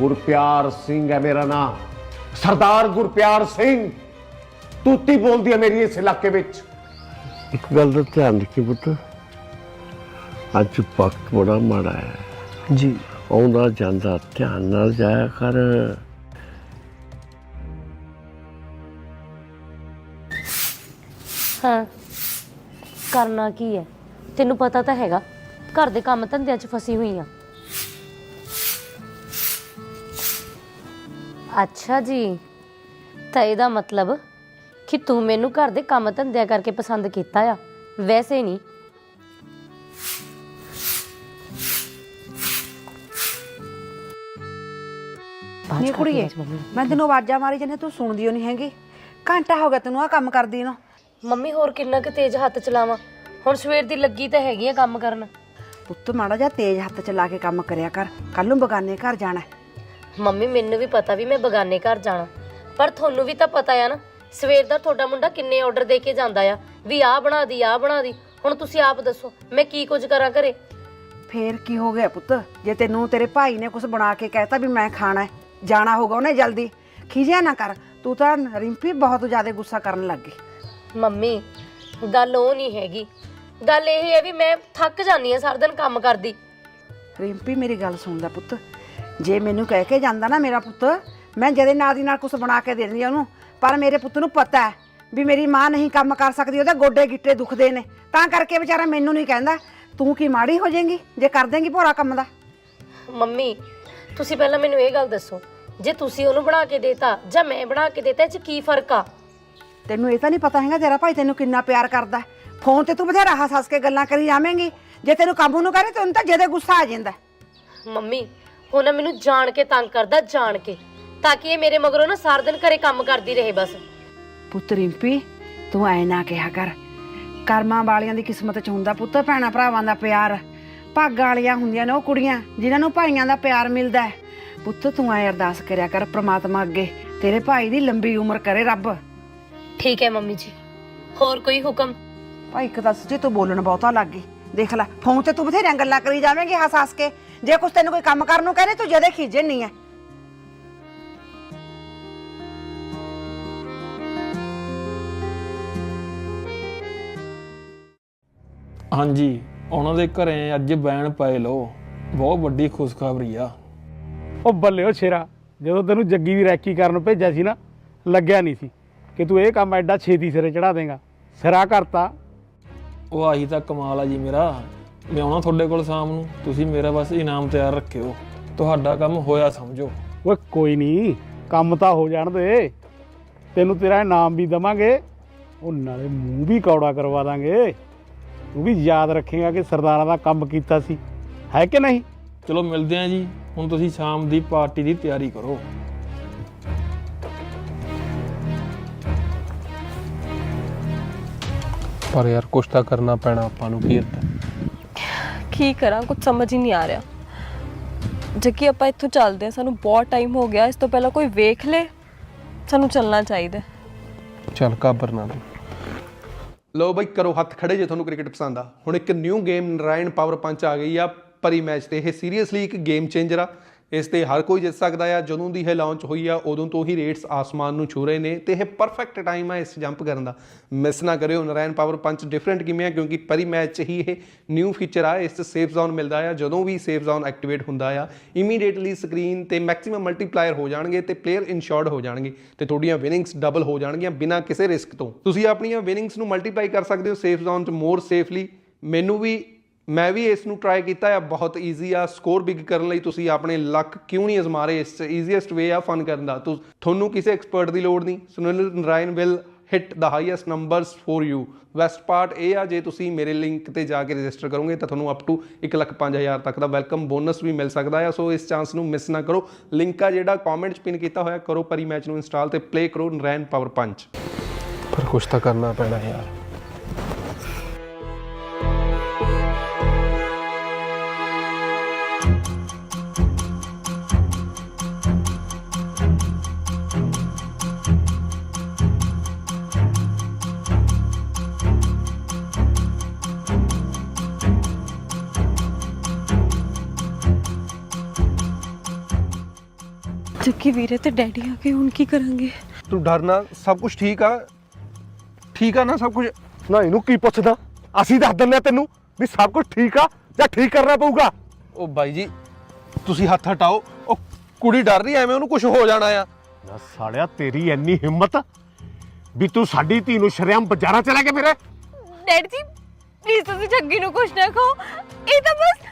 ਗੁਰਪਿਆਰ ਸਿੰਘ ਹੈ ਮੇਰਾ ਨਾਮ ਸਰਦਾਰ ਗੁਰਪਿਆਰ ਸਿੰਘ ਤੂਤੀ ਬੋਲਦੀ ਹੈ ਮੇਰੀ ਇਸ ਇਲਾਕੇ ਵਿੱਚ। ਇੱਕ ਗੱਲ ਦਾ ਧਿਆਨ ਰੱਖੀ ਪੁੱਤ। ਅੱਜ ਵਕਤ ਬੜਾ ਮਾੜਾ ਹੈ। ਜੀ। ਆਉਂਦਾ ਜਾਂਦਾ ਧਿਆਨ ਨਾਲ ਜਾਇਆ ਕਰ। ਹਾਂ। ਕਰਨਾ ਕੀ ਹੈ? ਤੈਨੂੰ ਪਤਾ ਤਾਂ ਹੈਗਾ ਘਰ ਦੇ ਕੰਮ ਧੰਦਿਆਂ 'ਚ ਫਸੀ ਹੋਈ ਆ। ਅੱਛਾ ਜੀ। ਤਾਂ ਇਹਦਾ ਮਤਲਬ ਕਿ ਤੂੰ ਮੈਨੂੰ ਘਰ ਦੇ ਕੰਮ ਧੰਦਿਆਂ ਕਰਕੇ ਪਸੰਦ ਕੀਤਾ ਆ। ਵੈਸੇ ਨਹੀਂ। ਨੀ ਕੁੜੀਏ। ਮੈਂ ਤੈਨੂੰ ਆਵਾਜ਼ਾਂ ਮਾਰੀ ਜਾਂਦੀ ਤੂੰ ਸੁਣਦੀ ਓ ਨਹੀਂ ਹੈਗੀ। ਘੰਟਾ ਹੋ ਗਿਆ ਤੈਨੂੰ ਆ ਕੰਮ ਕਰਦੀ ਨੂੰ। ਮੰਮੀ ਹੋਰ ਕਿੰਨਾ ਕੁ ਤੇਜ਼ ਹੱਥ ਚਲਾਵਾਂ। ਹੁਣ ਸਵੇਰ ਦੀ ਲੱਗੀ ਤਾਂ ਹੈਗੀ ਆ ਕੰਮ ਕਰਨ। ਪੁੱਤ ਮਾੜਾ ਜਿਹਾ ਤੇਜ਼ ਹੱਥ ਚਲਾ ਕੇ ਕੰਮ ਕਰਿਆ ਕਰ। ਕੱਲ ਨੂੰ ਬਗਾਨੇ ਘਰ ਜਾਣਾ। ਹੈ। ਮੰਮੀ ਮੈਨੂੰ ਵੀ ਪਤਾ ਵੀ ਮੈਂ ਬਗਾਨੇ ਘਰ ਜਾਣਾ। ਪਰ ਤੁਹਾਨੂੰ ਵੀ ਤਾਂ ਪਤਾ ਆ ਨਾ ਸਵੇਰ ਦਾ ਤੁਹਾਡਾ ਮੁੰਡਾ ਕਿੰਨੇ ਆਰਡਰ ਦੇ ਕੇ ਜਾਂਦਾ ਆ। ਵੀ ਆਹ ਬਣਾ ਦੀ ਆਹ ਬਣਾ ਦੀ। ਹੁਣ ਤੁਸੀਂ ਆਪ ਦੱਸੋ ਮੈਂ ਕੀ ਕੁਝ ਕਰਾਂ ਘਰੇ? ਫੇਰ ਕੀ ਹੋ ਗਿਆ ਪੁੱਤ? ਜੇ ਤੈਨੂੰ ਤੇਰੇ ਭਾਈ ਨੇ ਕੁਝ ਬਣਾ ਕੇ ਕਹਿਤਾ ਵੀ ਮੈਂ ਖਾਣਾ ਹੈ ਜਾਣਾ ਹੋਗਾ ਉਹਨੇ ਜਲਦੀ। ਖੀਜਿਆ ਨਾ ਕਰ ਤੂੰ ਤਾਂ ਰਿੰਪੀ ਬਹੁਤ ਜ਼ਿਆਦਾ ਗੁੱਸਾ ਕਰਨ ਲੱਗ ਗਈ। ਮੰਮੀ ਗੱਲ ਉਹ ਨਹੀਂ ਹੈਗੀ। ਗੱਲ ਇਹ ਹੈ ਵੀ ਮੈਂ ਥੱਕ ਜਾਂਦੀ ਆ ਸਾਰਾ ਦਿਨ ਕੰਮ ਕਰਦੀ। ਰਿੰਪੀ ਮੇਰੀ ਗੱਲ ਸੁਣਦਾ ਪੁੱਤ। ਜੇ ਮੈਨੂੰ ਕਹਿ ਕੇ ਜਾਂਦਾ ਨਾ ਮੇਰਾ ਪੁੱਤ ਮੈਂ ਜਦੇ ਨਾਲ ਦੀ ਨਾਲ ਕੁਝ ਬਣਾ ਕੇ ਦੇ ਦਿੰਦੀ ਆ ਉਹਨੂੰ ਪਰ ਮੇਰੇ ਪੁੱਤ ਨੂੰ ਪਤਾ ਹੈ ਵੀ ਮੇਰੀ ਮਾਂ ਨਹੀਂ ਕੰਮ ਕਰ ਸਕਦੀ ਉਹਦੇ ਗੋਡੇ ਗਿੱਟੇ ਦੁਖਦੇ ਨੇ। ਤਾਂ ਕਰਕੇ ਵਿਚਾਰਾ ਮੈਨੂੰ ਨਹੀਂ ਕਹਿੰਦਾ ਤੂੰ ਕੀ ਮਾੜੀ ਹੋ ਜਾਏਂਗੀ? ਜੇ ਕਰ ਦੇਂਗੀ ਭੋਰਾ ਕੰਮ ਦਾ? ਮੰਮੀ ਤੁਸੀਂ ਪਹਿਲਾਂ ਮੈਨੂੰ ਇਹ ਗੱਲ ਦੱਸੋ ਜੇ ਤੁਸੀਂ ਉਹਨੂੰ ਬਣਾ ਕੇ ਦੇਤਾ ਜਾਂ ਮੈਂ ਬਣਾ ਕੇ ਦੇਤਾ ਇਹ 'ਚ ਕੀ ਫ਼ਰਕ ਆ? ਤੈਨੂੰ ਇਹ ਤਾਂ ਨਹੀਂ ਪਤਾ ਹੈਗਾ ਤੇਰਾ ਭਾਈ ਤੈਨੂੰ ਕਿੰਨਾ ਪਿਆਰ ਕਰਦਾ ਹੈ। ਫੋਨ ਤੇ ਤੂੰ ਬਥੇਰਾ ਹੱਸ ਹੱਸ ਕੇ ਗੱਲਾਂ ਕਰੀ ਜਾਵੇਂਗੀ। ਜੇ ਤੈਨੂੰ ਕੰਮ ਨੂੰ ਕਰੇ ਤੈਨੂੰ ਤਾਂ ਜਦੇ ਗੁੱਸਾ ਆ ਜਾਂਦਾ ਹੈ। ਮੰਮੀ ਉਹ ਨਾ ਮੈਨੂੰ ਜਾਣ ਕੇ ਤੰਗ ਕਰਦਾ ਜਾਣ ਕੇ। ਤਾਂ ਕਿ ਇਹ ਮੇਰੇ ਮਗਰੋਂ ਨਾ ਸਾਰਾ ਦਿਨ ਘਰੇ ਕੰਮ ਕਰਦੀ ਰਹੇ ਬਸ। ਪੁੱਤ ਰਿੰਪੀ ਤੂੰ ਐ ਨਾ ਕਿਹਾ ਕਰ। ਕਰਮਾਂ ਵਾਲੀਆਂ ਦੀ ਕਿਸਮਤ ਚ ਹੁੰਦਾ ਪੁੱਤ ਭੈਣਾ ਭਰਾਵਾਂ ਦਾ ਪਿਆਰ। ਭਾਗਾਂ ਵਾਲੀਆਂ ਹੁੰਦੀਆਂ ਨੇ ਉਹ ਕੁੜੀਆਂ ਜਿਨ੍ਹਾਂ ਨੂੰ ਭਾਈਆਂ ਦਾ ਪਿਆਰ ਮਿਲਦਾ ਹੈ। ਪੁੱਤ ਤੂੰ ਐ ਅਰਦਾਸ ਕਰਿਆ ਕਰ ਪ੍ਰਮਾਤਮਾ ਅੱਗੇ। ਤੇਰੇ ਭਾਈ ਦੀ ਲੰਬੀ ਉਮਰ ਕਰੇ ਰੱਬ। ਠੀਕ ਹੈ ਮੰਮੀ ਜੀ। ਹੋਰ ਕੋਈ ਹੁਕਮ? ਭਾਈ ਇੱਕ ਤਾਂ ਸੱਚੀ ਤੂੰ ਬੋਲਣ ਬਹੁਤਾ ਲੱਗ ਗਈ। ਦੇਖ ਲੈ ਫੋਨ ਤੇ ਤੂੰ ਬਥੇਰੀਆਂ ਗੱਲਾਂ ਕਰੀ ਜਾਵੇਂਗੀ ਹੱਸ ਹੱਸ ਕੇ। ਜੇ ਕੁਛ ਤੈਨੂੰ ਕੋਈ ਕੰਮ ਕਰਨ ਨੂੰ ਕਹਿੰਦੇ ਤੂੰ ਜਦੇ ਖਿਜਣ ਨਹੀਂ ਐ। ਹਾਂਜੀ ਉਹਨਾਂ ਦੇ ਘਰੇ ਅੱਜ ਬੈਣ ਪਏ ਲੋ ਬਹੁਤ ਵੱਡੀ ਖੁਸ਼ਖਬਰੀ ਆ। ਉਹ ਬੱਲੇ ਉਹ ਸ਼ੇਰਾ ਜਦੋਂ ਤੈਨੂੰ ਜੱਗੀ ਦੀ ਰੈਕੀ ਕਰਨ ਭੇਜਿਆ ਸੀ ਨਾ ਲੱਗਿਆ ਨਹੀਂ ਸੀ ਕਿ ਤੂੰ ਇਹ ਕੰਮ ਐਡਾ ਛੇਤੀ ਸਿਰੇ ਚੜਾ ਦੇਂਗਾ। ਸਿਰਾ ਕਰਤਾ। ਉਹ ਆਹੀ ਤਾਂ ਕਮਾਲ ਆ ਜੀ ਮੇਰਾ। ਮੈਂ ਆਉਣਾ ਤੁਹਾਡੇ ਕੋਲ ਸ਼ਾਮ ਨੂੰ। ਤੁਸੀਂ ਮੇਰਾ ਬਸ ਇਨਾਮ ਤਿਆਰ ਰੱਖਿਓ। ਤੁਹਾਡਾ ਕੰਮ ਹੋਇਆ ਸਮਝੋ। ਓਏ ਕੋਈ ਨਹੀਂ ਕੰਮ ਤਾਂ ਹੋ ਜਾਣ ਦੇ। ਤੈਨੂੰ ਤੇਰਾ ਇਨਾਮ ਵੀ ਦਵਾਂਗੇ। ਉਹ ਨਾਲੇ ਮੂੰਹ ਵੀ ਕੌੜਾ ਕਰਵਾ ਦਾਂਗੇ। ਤੂੰ ਵੀ ਯਾਦ ਰੱਖੇਗਾ ਕਿ ਸਰਦਾਰਾਂ ਦਾ ਕੰਮ ਕੀਤਾ ਸੀ। ਹੈ ਕਿ ਨਹੀਂ? ਚਲੋ ਮਿਲਦੇ ਆਂ ਜੀ। ਹੁਣ ਤੁਸੀਂ ਸ਼ਾਮ ਦੀ ਪਾਰਟੀ ਦੀ ਤਿਆਰੀ ਕਰੋ। ਪਰ ਯਾਰ ਕੁਛ ਤਾਂ ਕਰਨਾ ਪੈਣਾ ਆਪਾਂ ਨੂੰ ਕੀ ਹੈ ਕੀ ਕਰਾਂ ਕੁਝ ਸਮਝ ਹੀ ਨਹੀਂ ਆ ਰਿਹਾ। ਜੱਕੀ ਆਪਾਂ ਇੱਥੋਂ ਚੱਲਦੇ ਹਾਂ, ਸਾਨੂੰ ਬਹੁਤ ਟਾਈਮ ਹੋ ਗਿਆ, ਇਸ ਤੋਂ ਪਹਿਲਾਂ ਕੋਈ ਵੇਖ ਲੇ, ਸਾਨੂੰ ਚੱਲਣਾ ਚਾਹੀਦਾ ਹੈ। ਚੱਲ, ਕਾਬਰ ਨਾ ਤੂੰ ਲੋ ਬਈ, ਕਰੋ ਹੱਥ ਖੜੇ ਜੇ ਤੁਹਾਨੂੰ ਕ੍ਰਿਕਟ ਪਸੰਦ ਆ। ਹੁਣ ਇੱਕ new game Narine power punch ਆ ਗਈ ਆ, ਪਰੀ ਮੈਚ ਤੇ। ਇਹ ਸੀਰੀਅਸਲੀ ਇੱਕ ਗੇਮ ਚੇਂਜਰ ਆ। ਇਸ ਤੇ ਹਰ ਕੋਈ ਜਿੱਤ ਸਕਦਾ ਆ। ਜਦੋਂ ਦੀ ਇਹ ਲਾਂਚ ਹੋਈ ਆ, ਉਦੋਂ ਤੋਂ ਹੀ ਰੇਟਸ ਆਸਮਾਨ ਨੂੰ ਛੂ ਰਹੇ ਨੇ ਤੇ ਇਹ ਪਰਫੈਕਟ ਟਾਈਮ ਆ ਇਸ ਜੰਪ ਕਰਨ ਦਾ। ਮਿਸ ਨਾ ਕਰਿਓ, ਨਰਾਇਣ ਪਾਵਰ ਪੰਚ ਡਿਫਰੈਂਟ ਕਿਵੇਂ ਆ, ਕਿਉਂਕਿ ਪਰੀ ਮੈਚ 'ਚ ਹੀ ਇਹ ਨਿਊ ਫੀਚਰ ਆ, ਇਸ 'ਚ ਸੇਫ ਜ਼ੋਨ ਮਿਲਦਾ ਆ। ਜਦੋਂ ਵੀ ਸੇਫ ਜ਼ੋਨ ਐਕਟੀਵੇਟ ਹੁੰਦਾ ਆ ਇਮੀਡੀਏਟਲੀ ਸਕਰੀਨ ਤੇ ਮੈਕਸਿਮਮ ਮਲਟੀਪਲਾਇਰ ਹੋ ਜਾਣਗੇ ਤੇ ਪਲੇਅਰ ਇਨਸ਼ੋਰਡ ਹੋ ਜਾਣਗੇ ਤੇ ਤੁਹਾਡੀਆਂ ਵਿਨਿੰਗਸ ਡਬਲ ਹੋ ਜਾਣਗੀਆਂ ਬਿਨਾਂ ਕਿਸੇ ਰਿਸਕ ਤੋਂ। ਤੁਸੀਂ ਆਪਣੀਆਂ ਵਿਨਿੰਗਸ ਨੂੰ ਮਲਟੀਪਲਾਈ ਕਰ ਸਕਦੇ ਹੋ ਸੇਫ ਜ਼ੋਨ 'ਚ ਮੋਰ ਸੇਫਲੀ ਮੈਨੂੰ ਵੀ ਮੈਂ ਵੀ ਇਸ ਨੂੰ ਟਰਾਈ ਕੀਤਾ ਆ ਬਹੁਤ ਈਜ਼ੀ ਆ। ਸਕੋਰ ਬਿਗ ਕਰਨ ਲਈ ਤੁਸੀਂ ਆਪਣੇ ਲੱਕ ਕਿਉਂ ਨਹੀਂ ਅਜ਼ਮਾ ਰਹੇ ਇਸ ਈਜ਼ੀਐਸਟ ਵੇ ਆ ਫਨ ਕਰਨ ਦਾ। ਤੁਹਾਨੂੰ ਕਿਸੇ ਐਕਸਪਰਟ ਦੀ ਲੋੜ ਨਹੀਂ। Sunil Narine will hit the highest numbers for you best part ਇਹ ਆ ਜੇ ਤੁਸੀਂ ਮੇਰੇ ਲਿੰਕ ਤੇ ਜਾ ਕੇ ਰਜਿਸਟਰ ਕਰੋਗੇ ਤਾਂ ਤੁਹਾਨੂੰ ਅਪ ਟੂ 1,05,000 ਤੱਕ ਦਾ ਵੈਲਕਮ ਬੋਨਸ ਵੀ ਮਿਲ ਸਕਦਾ ਆ। ਸੋ ਇਸ ਚਾਂਸ ਨੂੰ ਮਿਸ ਨਾ ਕਰੋ। ਲਿੰਕ ਆ ਜਿਹੜਾ ਕਮੈਂਟ 'ਚ ਪਿਨ ਕੀਤਾ ਹੋਇਆ ਕਰੋ ਪਰੀ ਮੈਚ ਨੂੰ ਇੰਸਟਾਲ ਤੇ ਪਲੇ ਕਰੋ ਨਰਾਇਣ ਪਾਵਰ ਪੰਚ ਪਰ ਕੁਛ ਤਾਂ ਕਰਨਾ ਪੈਣਾ ਯਾਰ। ਜੱਗੀ ਵੀਰੇ ਤੇ ਡੈਡੀ ਆ ਗਏ ਹੁਣ ਕੀ ਕਰਾਂਗੇ? ਤੂੰ ਡਰਨਾ ਸਭ ਕੁਝ ਠੀਕ ਆ। ਠੀਕ ਆ ਨਾ ਸਭ ਕੁਝ ਨਾ ਇਹਨੂੰ ਕੀ ਪੁੱਛਦਾ? ਅਸੀਂ ਦੱਸ ਦਿੰਦੇ ਆ ਤੈਨੂੰ ਵੀ ਸਭ ਕੁਝ ਠੀਕ ਆ ਜਾਂ ਠੀਕ ਕਰਨਾ ਪਊਗਾ। ਉਹ ਬਾਈ ਜੀ ਤੁਸੀਂ ਹੱਥ ਹਟਾਓ। ਉਹ ਕੁੜੀ ਡਰ ਰਹੀ ਐ, ਐਵੇਂ ਉਹਨੂੰ ਕੁਝ ਹੋ ਜਾਣਾ ਆ। ਨਾ ਸਾਲਿਆ ਤੇਰੀ ਇੰਨੀ ਹਿੰਮਤ ਵੀ ਤੂੰ ਸਾਡੀ ਧੀ ਨੂੰ ਸ਼ਰਿਆਮ ਬਾਜ਼ਾਰਾਂ ਚ ਲੈ ਕੇ ਫਿਰੇ। ਡੈਡੀ ਜੀ ਪਲੀਜ਼ ਤੁਸੀਂ ਜੱਗੀ ਨੂੰ ਕੁਛ ਨਾ ਕਹੋ। ਇਹ ਤਾਂ ਬਸ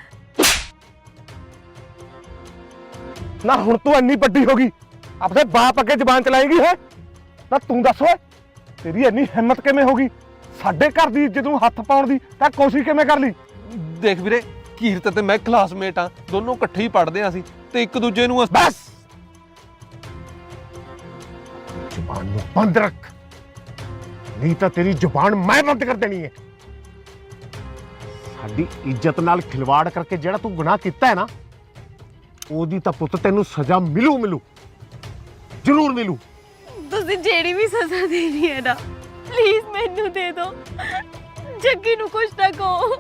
ਨਾ ਹੁਣ ਤੂੰ ਇੰਨੀ ਵੱਡੀ ਹੋ ਗਈ ਆਪਣੇ ਬਾਪ ਅੱਗੇ ਜ਼ਬਾਨ ਚਲਾਏਗੀ ਹੈ? ਨਾ ਤੂੰ ਦੱਸ ਓਏ ਤੇਰੀ ਇੰਨੀ ਹਿੰਮਤ ਕਿਵੇਂ ਹੋ ਗਈ? ਸਾਡੇ ਘਰ ਦੀ ਇੱਜ਼ਤ ਨੂੰ ਹੱਥ ਪਾਉਣ ਦੀ ਤਾਂ ਕੋਸ਼ਿਸ਼ ਕਿਵੇਂ ਕਰ ਲਈ? ਦੇਖ ਵੀਰੇ ਕੀਰਤ ਤੇ ਮੈਂ ਕਲਾਸਮੇਟ ਆ ਦੋਨੋਂ ਇਕੱਠੇ ਹੀ ਪੜ੍ਹਦੇ ਆ ਅਸੀਂ ਤੇ ਇੱਕ ਦੂਜੇ ਨੂੰ ਅਸ- ਬਸ! ਜ਼ੁਬਾਨ ਨੂੰ ਬੰਦ ਰੱਖ। ਨਹੀਂ ਤਾਂ ਤੇਰੀ ਜ਼ੁਬਾਨ ਮੈਂ ਬੰਦ ਕਰ ਦੇਣੀ ਹੈ। ਸਾਡੀ ਇੱਜ਼ਤ ਨਾਲ ਖਿਲਵਾੜ ਕਰਕੇ ਜਿਹੜਾ ਤੂੰ ਗੁਨਾਹ ਕੀਤਾ ਹੈ ਨਾ ਉਹਦੀ ਤਾਂ ਪੁੱਤ ਤੈਨੂੰ ਸਜ਼ਾ ਮਿਲੂ ਮਿਲੂ। ਜ਼ਰੂਰ ਮਿਲੂ। ਤੁਸੀਂ ਜਿਹੜੀ ਵੀ ਸਜ਼ਾ ਦੇਣੀ ਹੈ ਨਾ ਪਲੀਜ਼ ਮੈਨੂੰ ਦੇ ਦਿਓ। ਜੱਗੀ ਨੂੰ ਕੁਛ ਨਾ ਕਹੋ।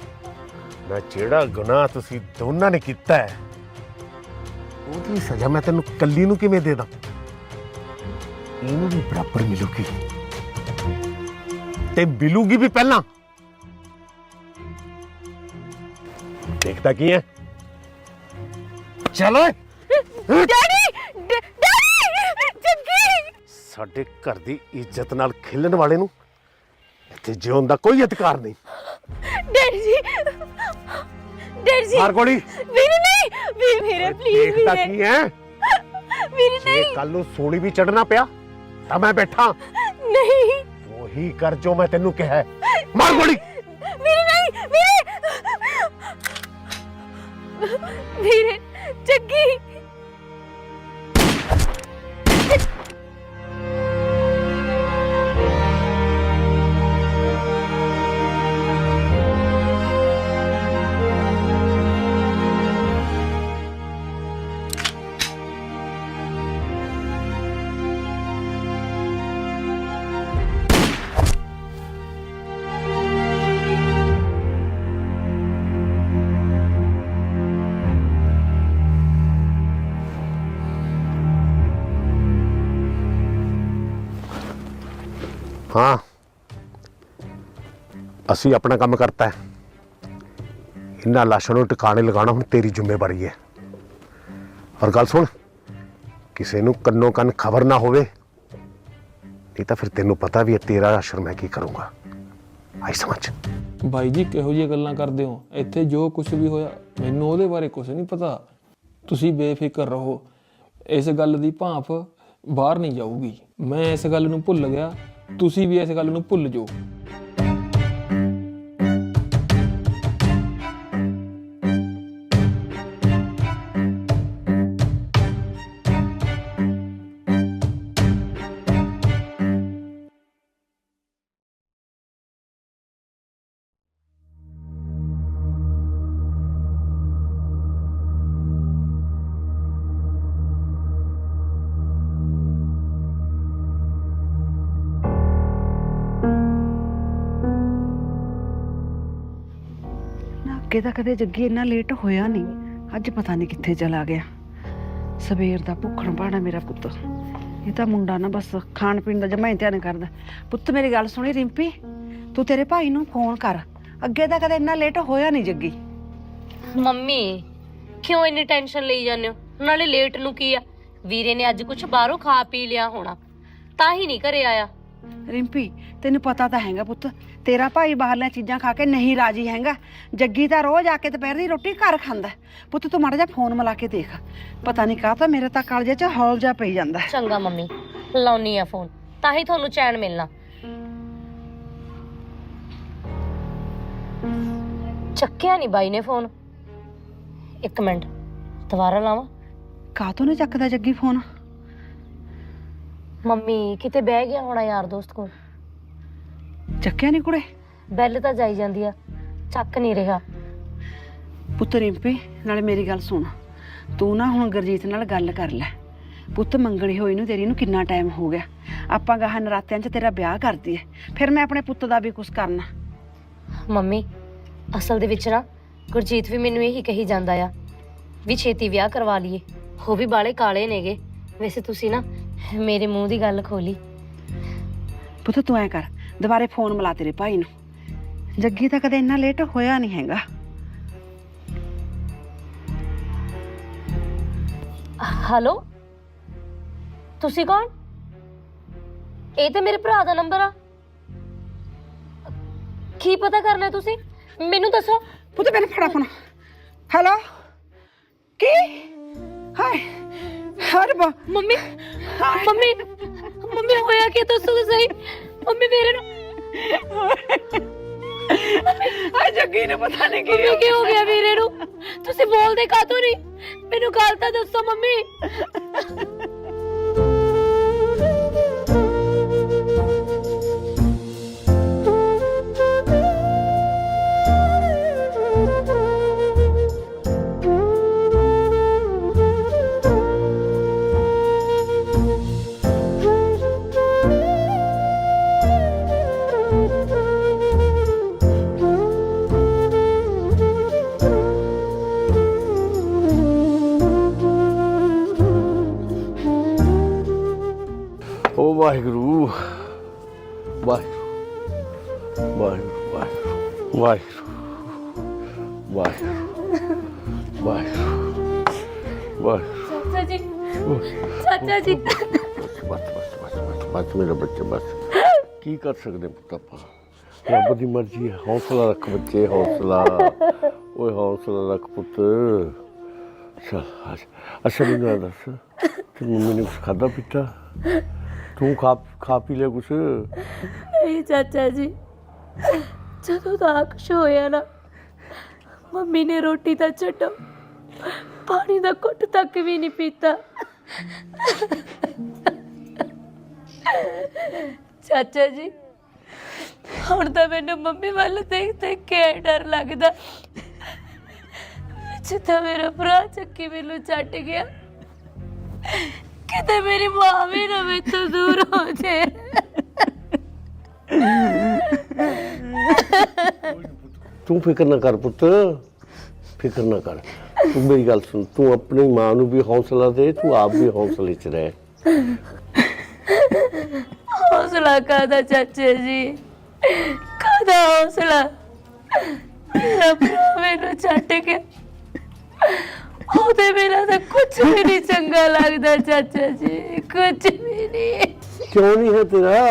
ਮੈਂ ਜਿਹੜਾ ਗੁਨਾਹ ਤੁਸੀਂ ਦੋਨਾਂ ਨੇ ਕੀਤਾ ਹੈ ਉਹਦੀ ਸਜ਼ਾ ਮੈਂ ਤੈਨੂੰ ਕੱਲੀ ਨੂੰ ਕਿਵੇਂ ਦੇ ਦਾਂ? ਇਹਨੂੰ ਵੀ ਬਰਾਬਰ ਮਿਲੂਗੀ। ਤੇ ਮਿਲੂਗੀ ਵੀ ਪਹਿਲਾਂ। ਦੇਖਦਾ ਕੀ ਹੈ? ਚਲੋ ਡੈਡੀ ਡ- ਡੈਡੀ ਜੱਗੀ। ਸਾਡੇ ਘਰ ਦੀ ਇੱਜ਼ਤ ਨਾਲ ਖੇਲਣ ਵਾਲੇ ਨੂੰ ਇੱਥੇ ਜਿਉਣ ਦਾ ਕੋਈ ਅਧਿਕਾਰ ਨਹੀਂ। ਡੈਡੀ ਜੀ ਡੈਡੀ ਜੀ। ਮਾਰ ਗੋਲੀ। ਵੀਰੇ ਨਹੀਂ ਵੀਰੇ ਵੀਰੇ ਪਲੀਜ਼ ਦੇਖਦਾ ਵੀਰੇ। ਕੀ ਹੈ? ਵੀਰੇ ਜੇ ਨਹੀਂ। ਕੱਲ ਨੂੰ ਸੋਲੀ ਵੀ ਚੜਨਾ ਪਿਆ ਤਾਂ ਮੈਂ ਬੈਠਾ। ਨਹੀਂ। ਉਹੀ ਕਰ ਜੋ ਮੈਂ ਤੈਨੂੰ ਕਿਹਾ। ਹੈ। ਮਾਰ ਗੋਲੀ। ਵੀਰੇ ਨਹੀਂ ਵੀਰੇ। ਵੀਰੇ ਜੱਗੀ ਅਸੀਂ ਆਪਣਾ ਕੰਮ ਕਰਤਾ ਹੈ। ਇਹਨਾਂ ਲਾਸ਼ਾਂ ਨੂੰ ਟਿਕਾਣੇ ਲਗਾਉਣਾ ਹੁਣ ਤੇਰੀ ਜ਼ਿੰਮੇਵਾਰੀ ਹੈ। ਔਰ ਗੱਲ ਸੁਣ, ਕਿਸੇ ਨੂੰ ਕੰਨੋਂ ਕੰਨ ਖਬਰ ਨਾ ਹੋਵੇ, ਨਹੀਂ ਤਾਂ ਫਿਰ ਤੈਨੂੰ ਪਤਾ ਵੀ ਹੈ ਤੇਰਾ ਆਸ਼ਰ ਮੈਂ ਕੀ ਕਰੂੰਗਾ। ਆਈ ਸਮਝ। ਬਾਈ ਜੀ, ਕਿਹੋ ਜਿਹੀਆਂ ਗੱਲਾਂ ਕਰਦੇ ਹੋ? ਇੱਥੇ ਜੋ ਕੁਝ ਵੀ ਹੋਇਆ, ਮੈਨੂੰ ਉਹਦੇ ਬਾਰੇ ਕੁਝ ਨਹੀਂ ਪਤਾ। ਤੁਸੀਂ ਬੇਫਿਕਰ ਰਹੋ। ਇਸ ਗੱਲ ਦੀ ਭਾਂਫ ਬਾਹਰ ਨਹੀਂ ਜਾਊਗੀ। ਮੈਂ ਇਸ ਗੱਲ ਨੂੰ ਭੁੱਲ ਗਿਆ। ਤੁਸੀਂ ਵੀ ਇਸ ਗੱਲ ਨੂੰ ਭੁੱਲ ਜਾਓ। ਅੱਗੇ ਤਾਂ ਕਦੇ ਜੱਗੀ ਇੰਨਾ ਲੇਟ ਹੋਇਆ ਨਹੀਂ। ਅੱਜ ਪਤਾ ਨਹੀਂ ਕਿੱਥੇ ਚਲਾ ਗਿਆ। ਸਵੇਰ ਦਾ ਭੁੱਖਣ ਪਾਣਾ ਮੇਰਾ ਪੁੱਤ। ਇਹ ਤਾਂ ਮੁੰਡਾ ਨਾ ਬਸ ਖਾਣ ਪੀਣ ਦਾ ਜਮਾ ਹੀ ਧਿਆਨ ਕਰਦਾ। ਪੁੱਤ ਮੇਰੀ ਗੱਲ ਸੁਣੀ ਰਿੰਪੀ ਤੂੰ ਤੇਰੇ ਭਾਈ ਨੂੰ ਫੋਨ ਕਰ। ਅੱਗੇ ਤਾਂ ਕਦੇ ਇੰਨਾ ਲੇਟ ਹੋਇਆ ਨਹੀਂ ਜੱਗੀ। ਮੰਮੀ ਕਿਉਂ ਇੰਨੀ ਟੈਨਸ਼ਨ ਲਈ ਜਾਂਦੇ ਹੋ? ਨਾਲੇ ਲੇਟ ਨੂੰ ਕੀ ਆ? ਵੀਰੇ ਨੇ ਅੱਜ ਕੁਝ ਬਾਹਰੋਂ ਖਾ ਪੀ ਲਿਆ ਹੋਣਾ। ਤਾਂ ਹੀ ਨਹੀਂ ਘਰੇ ਆਇਆ। ਰਿੰਪੀ ਤੈਨੂੰ ਪਤਾ ਤਾਂ ਹੈਗਾ ਪੁੱਤ ਤੇਰਾ ਭਾਈ ਬਾਹਰਲੀਆਂ ਚੀਜ਼ਾਂ ਖਾ ਕੇ ਨਹੀਂ ਰਾਜੀ ਹੈਗਾ। ਜੱਗੀ ਤਾਂ ਰੋਜ਼ ਆ ਕੇ ਦੁਪਹਿਰ ਦੀ ਰੋਟੀ ਘਰ ਖਾਂਦਾ। ਪੁੱਤ ਤੂੰ ਮਾੜਾ ਜਿਹਾ ਫੋਨ ਮਿਲਾ ਕੇ ਦੇਖ। ਪਤਾ ਨਹੀਂ ਕਾਹ ਤਾਂ ਮੇਰੇ ਤਾਂ ਕਾਲਜੇ 'ਚ ਹੌਲ ਜਾ ਪਈ ਜਾਂਦਾ। ਚੰਗਾ ਮੰਮੀ ਲਾਉਣੀ ਆ ਫੋਨ। ਤਾਂ ਹੀ ਤੁਹਾਨੂੰ ਚੈਨ ਮਿਲਣਾ। ਚੱਕਿਆ ਨਹੀਂ ਬਾਈ ਨੇ ਫੋਨ। ਇੱਕ ਮਿੰਟ ਦੁਬਾਰਾ ਲਾਵਾਂ? ਕਾਹ ਤੋਂ ਨਹੀਂ ਚੱਕਦਾ ਜੱਗੀ ਫੋਨ? ਮੰਮੀ ਕਿਤੇ ਬਹਿ ਗਿਆ ਹੋਣਾ ਯਾਰ ਦੋਸਤ ਕੋਲ। ਚੱਕਿਆ ਨਹੀਂ ਕੁੜੇ? ਬੈਲ ਤਾਂ ਜਾਈ ਜਾਂਦੀ ਆ ਚੱਕ ਨਹੀਂ ਰਿਹਾ। ਪੁੱਤ ਰਿੰਪੀ ਨਾਲੇ ਮੇਰੀ ਗੱਲ ਸੁਣ। ਤੂੰ ਨਾ ਹੁਣ ਗੁਰਜੀਤ ਨਾਲ ਗੱਲ ਕਰ ਲੈ। ਪੁੱਤ ਮੰਗਣੀ ਹੋਈ ਨੂੰ ਤੇਰੀ ਨੂੰ ਕਿੰਨਾ ਟਾਈਮ ਹੋ ਗਿਆ। ਆਪਾਂ ਗਾਹਾਂ ਨਰਾਤਿਆਂ 'ਚ ਤੇਰਾ ਵਿਆਹ ਕਰਦੀ ਐ ਫਿਰ ਮੈਂ ਆਪਣੇ ਪੁੱਤ ਦਾ ਵੀ ਕੁਝ ਕਰਨਾ। ਮੰਮੀ ਅਸਲ ਦੇ ਵਿੱਚ ਨਾ ਗੁਰਜੀਤ ਵੀ ਮੈਨੂੰ ਇਹੀ ਕਹੀ ਜਾਂਦਾ ਆ ਵੀ ਛੇਤੀ ਵਿਆਹ ਕਰਵਾ ਲਈਏ। ਉਹ ਵੀ ਬਾਲੇ ਕਾਲੇ ਨੇਗੇ। ਵੈਸੇ ਤੁਸੀਂ ਨਾ ਮੇਰੇ ਮੂੰਹ ਦੀ ਗੱਲ ਖੋਲੀ। ਪੁੱਤ ਤੂੰ ਐ ਕਰ ਦੁਬਾਰੇ ਫੋਨ ਮਿਲਾ ਤੇਰੇ ਭਾਈ ਨੂੰ। ਜੱਗੀ ਤਾਂ ਕਦੇ ਇੰਨਾ ਲੇਟ ਹੋਇਆ ਨਹੀਂ ਹੈਗਾ। ਹੈਲੋ ਤੁਸੀਂ ਕੌਣ? ਇਹ ਤੇ ਮੇਰੇ ਭਰਾ ਦਾ ਨੰਬਰ ਆ। ਕੀ ਪਤਾ ਕਰਨਾ ਤੁਸੀਂ? ਮੈਨੂੰ ਦੱਸੋ। ਪੁੱਤ ਮੈਨੂੰ ਫੜਾ ਫੋਨ। ਹੈਲੋ ਕੀ? ਹਾਏ ਹਰ ਬਾ ਮੰਮੀ ਮੰਮੀ ਮੰਮੀ ਹੋਇਆ ਕੀ ਦੱਸੋ ਤਾਂ ਸਹੀ। ਮੰਮੀ ਮੇਰੇ ਨੂੰ ਆ ਜੱਗੀ ਨੂੰ ਪਤਾ ਨਹੀਂ ਕੀ ਮੰਮੀ ਕੀ ਹੋ ਗਿਆ ਵੀਰੇ ਨੂੰ? ਤੁਸੀਂ ਬੋਲਦੇ ਕਾਤੋਂ ਨਹੀਂ ਮੈਨੂੰ ਗੱਲ ਤਾਂ ਦੱਸੋ ਮੰਮੀ। ਕਰ ਸਕਦੇ ਪੁੱਤ ਆਪਾਂ ਰੱਬ ਦੀ ਮਰਜ਼ੀ ਹੈ ਹੌਸਲਾ ਰੱਖ ਬੱਚੇ ਹੌਸਲਾ ਓਏ ਹੌਸਲਾ ਰੱਖ ਪੁੱਤ ਚਲ ਅੱਛਾ ਮੈਨੂੰ ਇਹ ਦੱਸ ਤੇ ਮੰਮੀ ਨੇ ਕੁਛ ਖਾਦਾ ਪੀਤਾ ਤੂੰ ਖਾ ਖਾ ਪੀ ਲਿਆ ਕੁਛ ਨਹੀਂ ਚਾਚਾ ਜੀ ਜਦੋਂ ਦਾ ਕੁਛ ਹੋਇਆ ਨਾ ਮੰਮੀ ਨੇ ਰੋਟੀ ਤਾਂ ਛੱਡੋ ਪਾਣੀ ਦਾ ਘੁੱਟ ਤੱਕ ਵੀ ਨਹੀਂ ਪੀਤਾ ਚਾਚਾ ਜੀ। ਹੁਣ ਤਾਂ ਮੈਨੂੰ ਮੰਮੀ ਵੱਲ ਦੇਖ ਦੇਖ ਕੇ ਐਂ ਡਰ ਲੱਗਦਾ। ਜਿੱਦਾਂ ਮੇਰਾ ਭਰਾ ਚੱਕੀ ਮੈਨੂੰ ਛੱਡ ਗਿਆ। ਕਿਤੇ ਮੇਰੀ ਮਾਂ ਵੀ ਨਾ ਮੈਥੋਂ ਦੂਰ ਹੋ ਜਾਏ ਤੂੰ ਫਿਕਰ ਨਾ ਕਰ ਪੁੱਤ। ਫਿਕਰ ਨਾ ਕਰ। ਤੂੰ ਮੇਰੀ ਗੱਲ ਸੁਣ। ਤੂੰ ਆਪਣੀ ਮਾਂ ਨੂੰ ਵੀ ਹੌਸਲਾ ਦੇ, ਤੂੰ ਆਪ ਵੀ ਹੌਸਲੇ 'ਚ ਰਹਿ। ਹੌਸਲਾ ਕਾਦਾ ਚਾਚੇ ਜੀ ਕਾਦਾ ਹੌਸਲਾ ਮੇਰਾ ਭਰਾ ਮੈਨੂੰ ਛੱਡ ਗਿਆ ਉਹਦੇ ਬਿਨਾਂ ਤਾਂ ਕੁਝ ਵੀ ਨਹੀਂ ਚੰਗਾ ਲੱਗਦਾ ਚਾਚਾ ਜੀ ਕੁਝ ਵੀ ਨਹੀਂ ਕਿਉਂ ਨਹੀਂ ਹੈ ਤੇਰਾ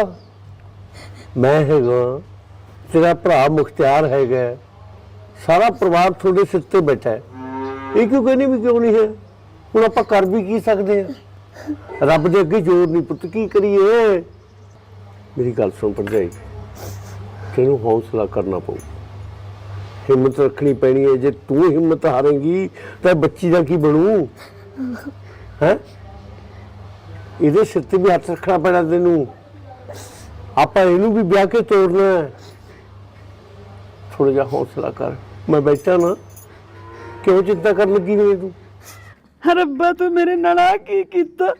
ਮੈਂ ਹੈਗਾ ਤੇਰਾ ਭਰਾ ਮੁਖਤਿਆਰ ਹੈਗਾ ਸਾਰਾ ਪਰਿਵਾਰ ਤੁਹਾਡੇ ਸਿਰ ਤੇ ਬੈਠਾ ਹੈ ਇਹ ਕਿਉਂ ਕਹਿੰਦੀ ਵੀ ਕਿਉਂ ਨਹੀਂ ਹੈ ਹੁਣ ਆਪਾਂ ਕਰ ਵੀ ਕੀ ਸਕਦੇ ਆ ਰੱਬ ਦੇ ਅੱਗੇ ਜ਼ੋਰ ਨਹੀਂ ਪੁੱਤ ਕੀ ਕਰੀਏ ਮੇਰੀ ਗੱਲ ਸੁਣ ਭਰਜਾਈ, ਤੈਨੂੰ ਹੌਸਲਾ ਕਰਨਾ ਪਊ। ਹਿੰਮਤ ਰੱਖਣੀ ਪੈਣੀ ਹੈ, ਜੇ ਤੂੰ ਹਿੰਮਤ ਹਾਰੇਂਗੀ, ਤਾਂ ਬੱਚੀ ਦਾ ਕੀ ਬਣੂ? ਹੈ? ਇਹਦੇ ਸਿਰ ਤੇ ਵੀ ਹੱਥ ਰੱਖਣਾ ਪੈਣਾ ਤੈਨੂੰ। ਆਪਾਂ ਇਹਨੂੰ ਵੀ ਵਿਆਹ ਕੇ ਤੋਰਨਾ ਹੈ। ਥੋੜਾ ਜਿਹਾ ਹੌਸਲਾ ਕਰ। ਮੈਂ ਬੈਠਾ ਨਾ, ਕਿਉਂ ਚਿੰਤਾ ਕਰਨ ਲੱਗੀ ਹੋਈ ਤੂੰ? ਰੱਬਾ, ਤੂੰ ਮੇਰੇ ਨਾਲ ਆ ਕੀ ਕੀਤਾ?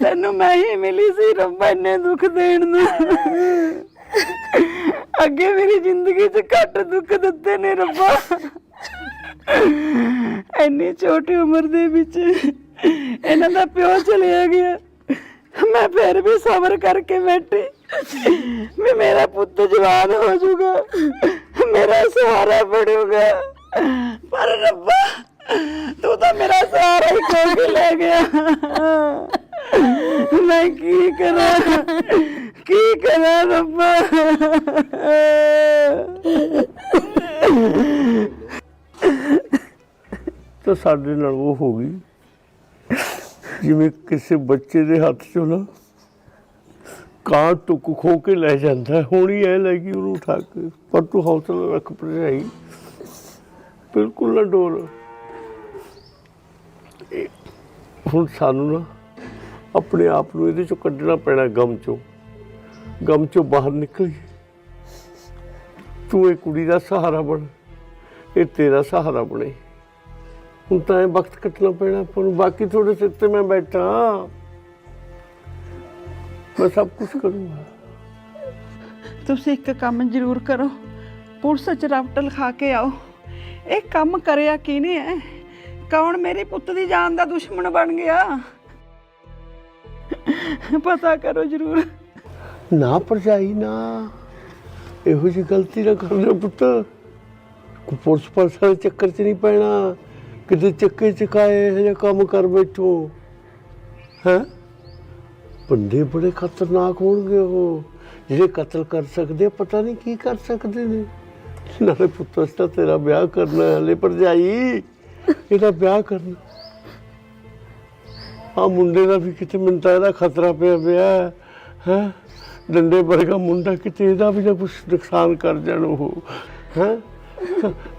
ਤੈਨੂੰ ਮੈਂ ਹੀ ਮਿਲੀ ਸੀ ਰੱਬਾ ਇੰਨੇ ਦੁੱਖ ਦੇਣ ਨੂੰ। ਅੱਗੇ ਮੇਰੀ ਜ਼ਿੰਦਗੀ 'ਚ ਘੱਟ ਦੁੱਖ ਦਿੱਤੇ ਨੇ ਰੱਬਾ। ਇੰਨੀ ਛੋਟੀ ਉਮਰ ਦੇ ਵਿੱਚ ਇਹਨਾਂ ਦਾ ਪਿਓ ਚਲਿਆ ਗਿਆ। ਮੈਂ ਫਿਰ ਵੀ ਸਬਰ ਕਰਕੇ ਬੈਠੀ। ਵੀ ਮੇਰਾ ਪੁੱਤ ਜਵਾਨ ਹੋ ਜਾਊਗਾ। ਮੇਰਾ ਸਹਾਰਾ ਬਣੂਗਾ। ਪਰ ਰੱਬਾ, ਤੂੰ ਤਾਂ ਮੇਰਾ ਸਹਾਰਾ ਹੀ ਖੋ ਕੇ ਲੈ ਗਿਆ। ਮੈਂ ਕੀ ਕਰਾਂ? ਕੀ ਕਰਾਂ ਰੱਬਾ? ਤਾਂ ਸਾਡੇ ਨਾਲ ਉਹ ਹੋ ਗਈ। ਜਿਵੇਂ ਕਿਸੇ ਬੱਚੇ ਦੇ ਹੱਥ ਚੋਂ ਨਾ ਕਾਂ ਟੁੱਕ ਖੋ ਕੇ ਲੈ ਜਾਂਦਾ ਹੈ। ਹੁਣ ਹੀ ਐ ਲੱਗੀ ਉਹਨੂੰ ਉਠਾ ਕੇ। ਪਰ ਤੂੰ ਹੌਸਲਾ ਰੱਖ ਭਰਜਾਈ। ਬਿਲਕੁਲ ਨਾ ਡੋਲ। ਹੁਣ ਸਾਨੂੰ ਨਾ ਆਪਣੇ ਆਪ ਨੂੰ ਇਹਦੇ ਚੋਂ ਕੱਢਣਾ ਪੈਣਾ ਗਮ ਚੋਂ। ਗਮ ਚੋਂ ਬਾਹਰ ਨਿਕਲ ਤੂੰ ਇਹ ਕੁੜੀ ਦਾ ਸਹਾਰਾ ਬਣ, ਇਹ ਤੇਰਾ ਸਹਾਰਾ ਬਣੇ। ਹੁਣ ਤਾਂ ਇਹ ਵਕਤ ਕੱਟਣਾ ਪੈਣਾ ਆਪਾਂ ਨੂੰ। ਬਾਕੀ ਤੁਹਾਡੇ ਸਿਰ ਤੇ ਮੈਂ ਬੈਠਾ। ਮੈਂ ਸਭ ਕੁਝ ਕਰੂੰਗਾ। ਤੁਸੀਂ ਇੱਕ ਕੰਮ ਜ਼ਰੂਰ ਕਰੋ। ਪੁਲਿਸ ਚ ਰਾਪਟ ਲਿਖਾ ਕੇ ਆਓ। ਇਹ ਕੰਮ ਕਰਿਆ ਕਿਹਨੇ ਹੈ ਕੌਣ ਮੇਰੇ ਪੁੱਤ ਦੀ ਜਾਨ ਦਾ ਦੁਸ਼ਮਣ ਬਣ ਗਿਆ? ਪਤਾ ਕਰੋ ਜ਼ਰੂਰ। ਨਾ ਭਰਜਾਈ, ਨਾ। ਇਹੋ ਜਿਹੀ ਗਲਤੀ ਨਾ ਕਰਨਾ ਪੁੱਤ। ਪੁਲਿਸ ਪਰਸਾ ਚੱਕਰ 'ਚ ਨਹੀਂ ਪੈਣਾ। ਕਿਤੇ ਚੱਕੇ ਚਕਾਏ ਇਹ ਕੰਮ ਕਰ ਬੈਠੋ। ਹੈ? ਬੰਦੇ ਬੜੇ ਖਤਰਨਾਕ ਹੋਣਗੇ ਉਹ। ਜਿਹੜੇ ਕਤਲ ਕਰ ਸਕਦੇ ਪਤਾ ਨਹੀਂ ਕੀ ਕਰ ਸਕਦੇ ਨੇ। ਨਾਲੇ ਪੁੱਤ, ਅਸੀਂ ਤੇਰਾ ਵਿਆਹ ਕਰਨਾ ਹਲੇ ਭਰਜਾਈ। ਇਹਦਾ ਵਿਆਹ ਕਰਨਾ। ਆ ਮੁੰਡੇ ਦਾ ਵੀ ਕਿਤੇ ਮੈਨੂੰ ਤਾਂ ਇਹਦਾ ਖਤਰਾ ਪਿਆ ਪਿਆ ਹੈ ਡੰਡੇ ਵਰਗਾ ਮੁੰਡਾ ਕਿਤੇ ਇਹਦਾ ਵੀ ਨਾ ਕੁਛ ਨੁਕਸਾਨ ਕਰ ਜਾਣ ਉਹ ਹੈ?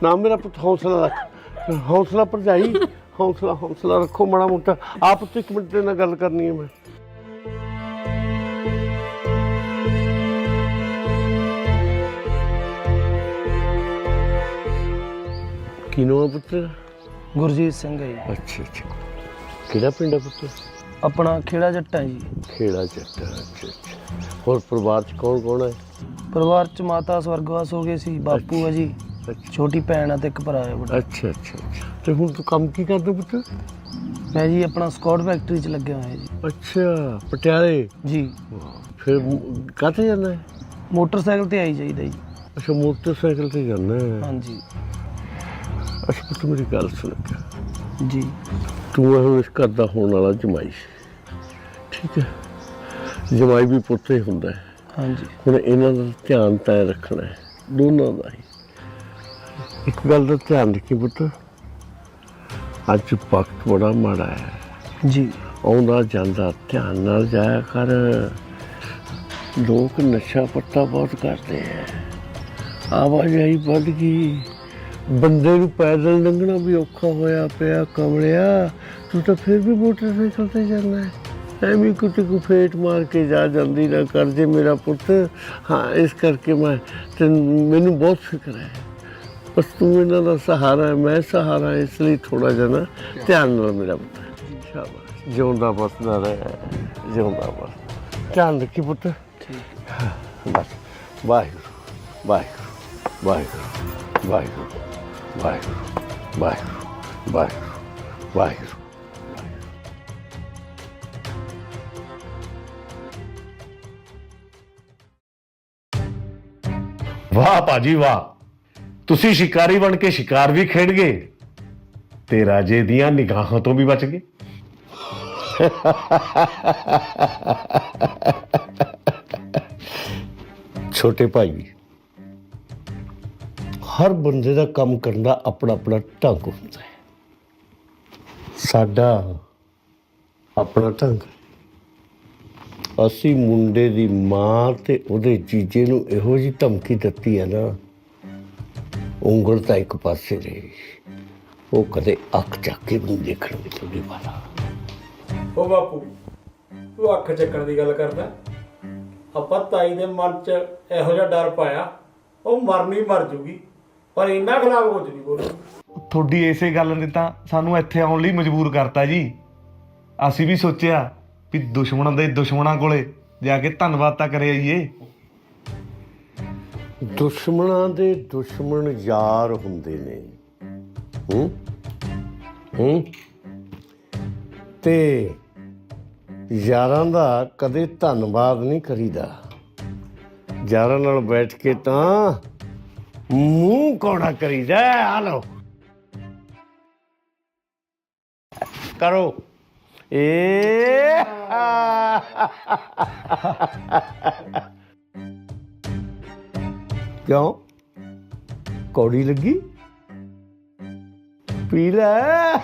ਨਾ ਮੇਰਾ ਪੁੱਤ ਹੌਸਲਾ ਰੱਖ ਹੌਸਲਾ ਭਰਜਾਈ ਹੌਸਲਾ ਹੌਸਲਾ ਰੱਖੋ ਮਾੜਾ ਮੋਟਾ। ਆਪ ਤੋਂ ਇੱਕ ਮਿੰਟ ਦੇ ਨਾਲ ਗੱਲ ਕਰਨੀ ਹੈ ਮੈਂ। ਕਿਨੋਂ ਪੁੱਤ? ਗੁਰਜੀਤ ਸਿੰਘ ਹੈ ਜੀ। ਅੱਛਾ ਅੱਛਾ। ਕਿਹੜਾ ਪਿੰਡ ਆ ਪੁੱਤ? ਆਪਣਾ ਖੇੜਾ ਜੱਟਾ ਜੀ। ਖੇੜਾ ਚੱਟਾ ਅੱਛਾ ਅੱਛਾ। ਹੋਰ ਪਰਿਵਾਰ ਚ ਕੌਣ ਕੌਣ ਹੈ ਪਰਿਵਾਰ ਚ ਮਾਤਾ ਸਵਰਗਵਾਸ ਹੋ ਗਏ ਸੀ ਬਾਪੂ ਹੈ ਜੀ। ਅੱਛਾ ਛੋਟੀ ਭੈਣ ਆ ਤੇ ਇੱਕ ਭਰਾ ਹੈ ਬੜਾ ਅੱਛਾ ਅੱਛਾ ਅੱਛਾ। ਤੇ ਹੁਣ ਤੂੰ ਕੰਮ ਕੀ ਕਰਦਾ ਪੁੱਤ? ਮੈਂ ਜੀ ਆਪਣਾ ਸਕਾਟ ਫੈਕਟਰੀ ਚ ਲੱਗਿਆ ਹੋਇਆ ਜੀ। ਅੱਛਾ ਪਟਿਆਲੇ? ਜੀ। ਫਿਰ ਕਾਹਤੇ ਜਾਣਾ ਹੈ? ਮੋਟਰਸਾਈਕਲ ਤੇ ਆਈ ਜਾਈਦਾ ਜੀ। ਅੱਛਾ ਮੋਟਰਸਾਈਕਲ ਤੇ ਜਾਣਾ ਹੈ। ਹਾਂਜੀ। ਅੱਛਾ ਪੁੱਤ ਮੇਰੀ ਗੱਲ ਸੁਣ ਜੀ। ਤੂੰ ਹੈ ਹੁਣ ਇਸ ਘਰ ਦਾ ਹੋਣ ਵਾਲਾ ਜਮਾਈ ਠੀਕ ਹੈ? ਜਮਾਈ ਵੀ ਪੁੱਤ ਹੀ ਹੁੰਦਾ ਹੈ। ਹਾਂਜੀ। ਹੁਣ ਇਹਨਾਂ ਦਾ ਧਿਆਨ ਤਾਂ ਰੱਖਣਾ ਹੈ। ਦੋਨਾਂ ਦਾ ਹੀ। ਇੱਕ ਗੱਲ ਦਾ ਧਿਆਨ ਰੱਖੀ ਪੁੱਤ। ਅੱਜ ਵਕਤ ਬੜਾ ਮਾੜਾ ਹੈ। ਜੀ। ਆਉਂਦਾ ਜਾਂਦਾ ਧਿਆਨ ਨਾਲ ਜਾਇਆ ਕਰ। ਲੋਕ ਨਸ਼ਾ ਪੱਤਾ ਬਹੁਤ ਕਰਦੇ ਆ ਆਵਾਜਾਈ ਵੱਧ ਗਈ। ਬੰਦੇ ਨੂੰ ਪੈਦਲ ਲੰਘਣਾ ਵੀ ਔਖਾ ਹੋਇਆ ਪਿਆ ਕਮਲਿਆ। ਤੂੰ ਤਾਂ ਫਿਰ ਵੀ ਮੋਟਰਸਾਈਕਲ ਤੇ ਜਾਣਾ ਹੈ। ਐਵੇਂ ਕੁੱਤੇ ਕੋ ਫੇਟ ਮਾਰ ਕੇ ਜਾ ਜਾਂਦੀ ਨਾ ਕਰ ਜੇ ਮੇਰਾ ਪੁੱਤ। ਹਾਂ ਇਸ ਕਰਕੇ ਮੈਂ ਤੈਨੂੰ ਮੈਨੂੰ ਬਹੁਤ ਫਿਕਰ ਹੈ। ਬਸ ਤੂੰ ਇਹਨਾਂ ਦਾ ਸਹਾਰਾ ਹੈ ਮੈਂ ਸਹਾਰਾ ਇਸ ਲਈ ਥੋੜਾ ਜਿਹਾ ਨਾ ਧਿਆਨ ਨਾਲ ਮੇਰਾ ਪੁੱਤ। ਜਿਉਂਦਾ ਬਸਦਾ ਰਹਿ ਜਿਉਂਦਾ ਬਸ। ਧਿਆਨ ਰੱਖੀ ਪੁੱਤ। ਠੀਕ। ਬਸ। ਵਾਹਿਗੁਰੂ ਵਾਹਿਗੁਰੂ ਵਾਹਿਗੁਰੂ ਵਾਹਿਗੁਰੂ। ਵਾਹਿਗੁਰੂ ਵਾਹਿਗੁਰੂ ਵਾਹਿਗੁਰੂ ਵਾਹਿਗੁਰੂ ਵਾਹ ਭਾਜੀ ਵਾਹ ਤੁਸੀਂ ਸ਼ਿਕਾਰੀ ਬਣ ਕੇ ਸ਼ਿਕਾਰ ਵੀ ਖੇਡ ਗਏ ਤੇ ਰਾਜੇ ਦੀਆਂ ਨਿਗਾਹਾਂ ਤੋਂ ਵੀ ਬਚ ਗਏ ਛੋਟੇ ਭਾਈ ਹਰ ਬੰਦੇ ਦਾ ਕੰਮ ਕਰਨ ਦਾ ਆਪਣਾ ਆਪਣਾ ਢੰਗ ਹੁੰਦਾ ਹੈ। ਸਾਡਾ ਆਪਣਾ ਢੰਗ ਅਸੀਂ ਮੁੰਡੇ ਦੀ ਮਾਂ ਤੇ ਉਹਦੇ ਜੀਜੇ ਨੂੰ ਇਹੋ ਜੀ ਧਮਕੀ ਦਿੱਤੀ ਹੈ ਨਾ, ਉਂਗਲ ਤਾਂ ਇੱਕ ਪਾਸੇ ਰਹੀ। ਉਹ ਕਦੇ ਅੱਖ ਚੱਕ ਕੇ ਵੀ ਨਹੀਂ ਦੇਖਣਗੇ ਤੁਹਾਡੀ ਵਾਲਾ। ਉਹ ਬਾਪੂ, ਤੂੰ ਅੱਖ ਚੱਕਣ ਦੀ ਗੱਲ ਕਰਦਾ? ਆਪਾਂ ਤਾਈ ਦੇ ਮਨ 'ਚ ਇਹੋ ਜਿਹਾ ਡਰ ਪਾਇਆ, ਉਹ ਮਰਨੀ ਮਰ ਜੂਗੀ। ਪਰ ਇੰਨਾ ਖਿਲਾਫ ਕੁਝ ਨਹੀਂ ਬੋਲੂ। ਤੁਹਾਡੀ ਇਸੇ ਗੱਲ ਨੇ ਤਾਂ ਸਾਨੂੰ ਇੱਥੇ ਆਉਣ ਲਈ ਮਜਬੂਰ ਕਰਤਾ ਜੀ। ਅਸੀਂ ਵੀ ਸੋਚਿਆ ਵੀ ਦੁਸ਼ਮਣਾਂ ਦੇ ਦੁਸ਼ਮਣਾਂ ਕੋਲੇ ਜਾ ਕੇ ਧੰਨਵਾਦ ਤਾਂ ਕਰੇ ਆਈਏ। ਦੁਸ਼ਮਣਾਂ ਦੇ ਦੁਸ਼ਮਣ ਯਾਰ ਹੁੰਦੇ ਨੇ। ਹੂੰ? ਹੂੰ? ਤੇ ਯਾਰਾਂ ਦਾ ਕਦੇ ਧੰਨਵਾਦ ਨਹੀਂ ਕਰੀਦਾ। ਯਾਰਾਂ ਨਾਲ ਬੈਠ ਕੇ ਤਾਂ ਮੂੰਹ ਕੌੜਾ ਕਰੀਦਾ ਆ ਲਓ। ਕਰੋ। ਏ। ਕਿਉਂ? ਕੌੜੀ ਲੱਗੀ? ਪੀ ਲੈ।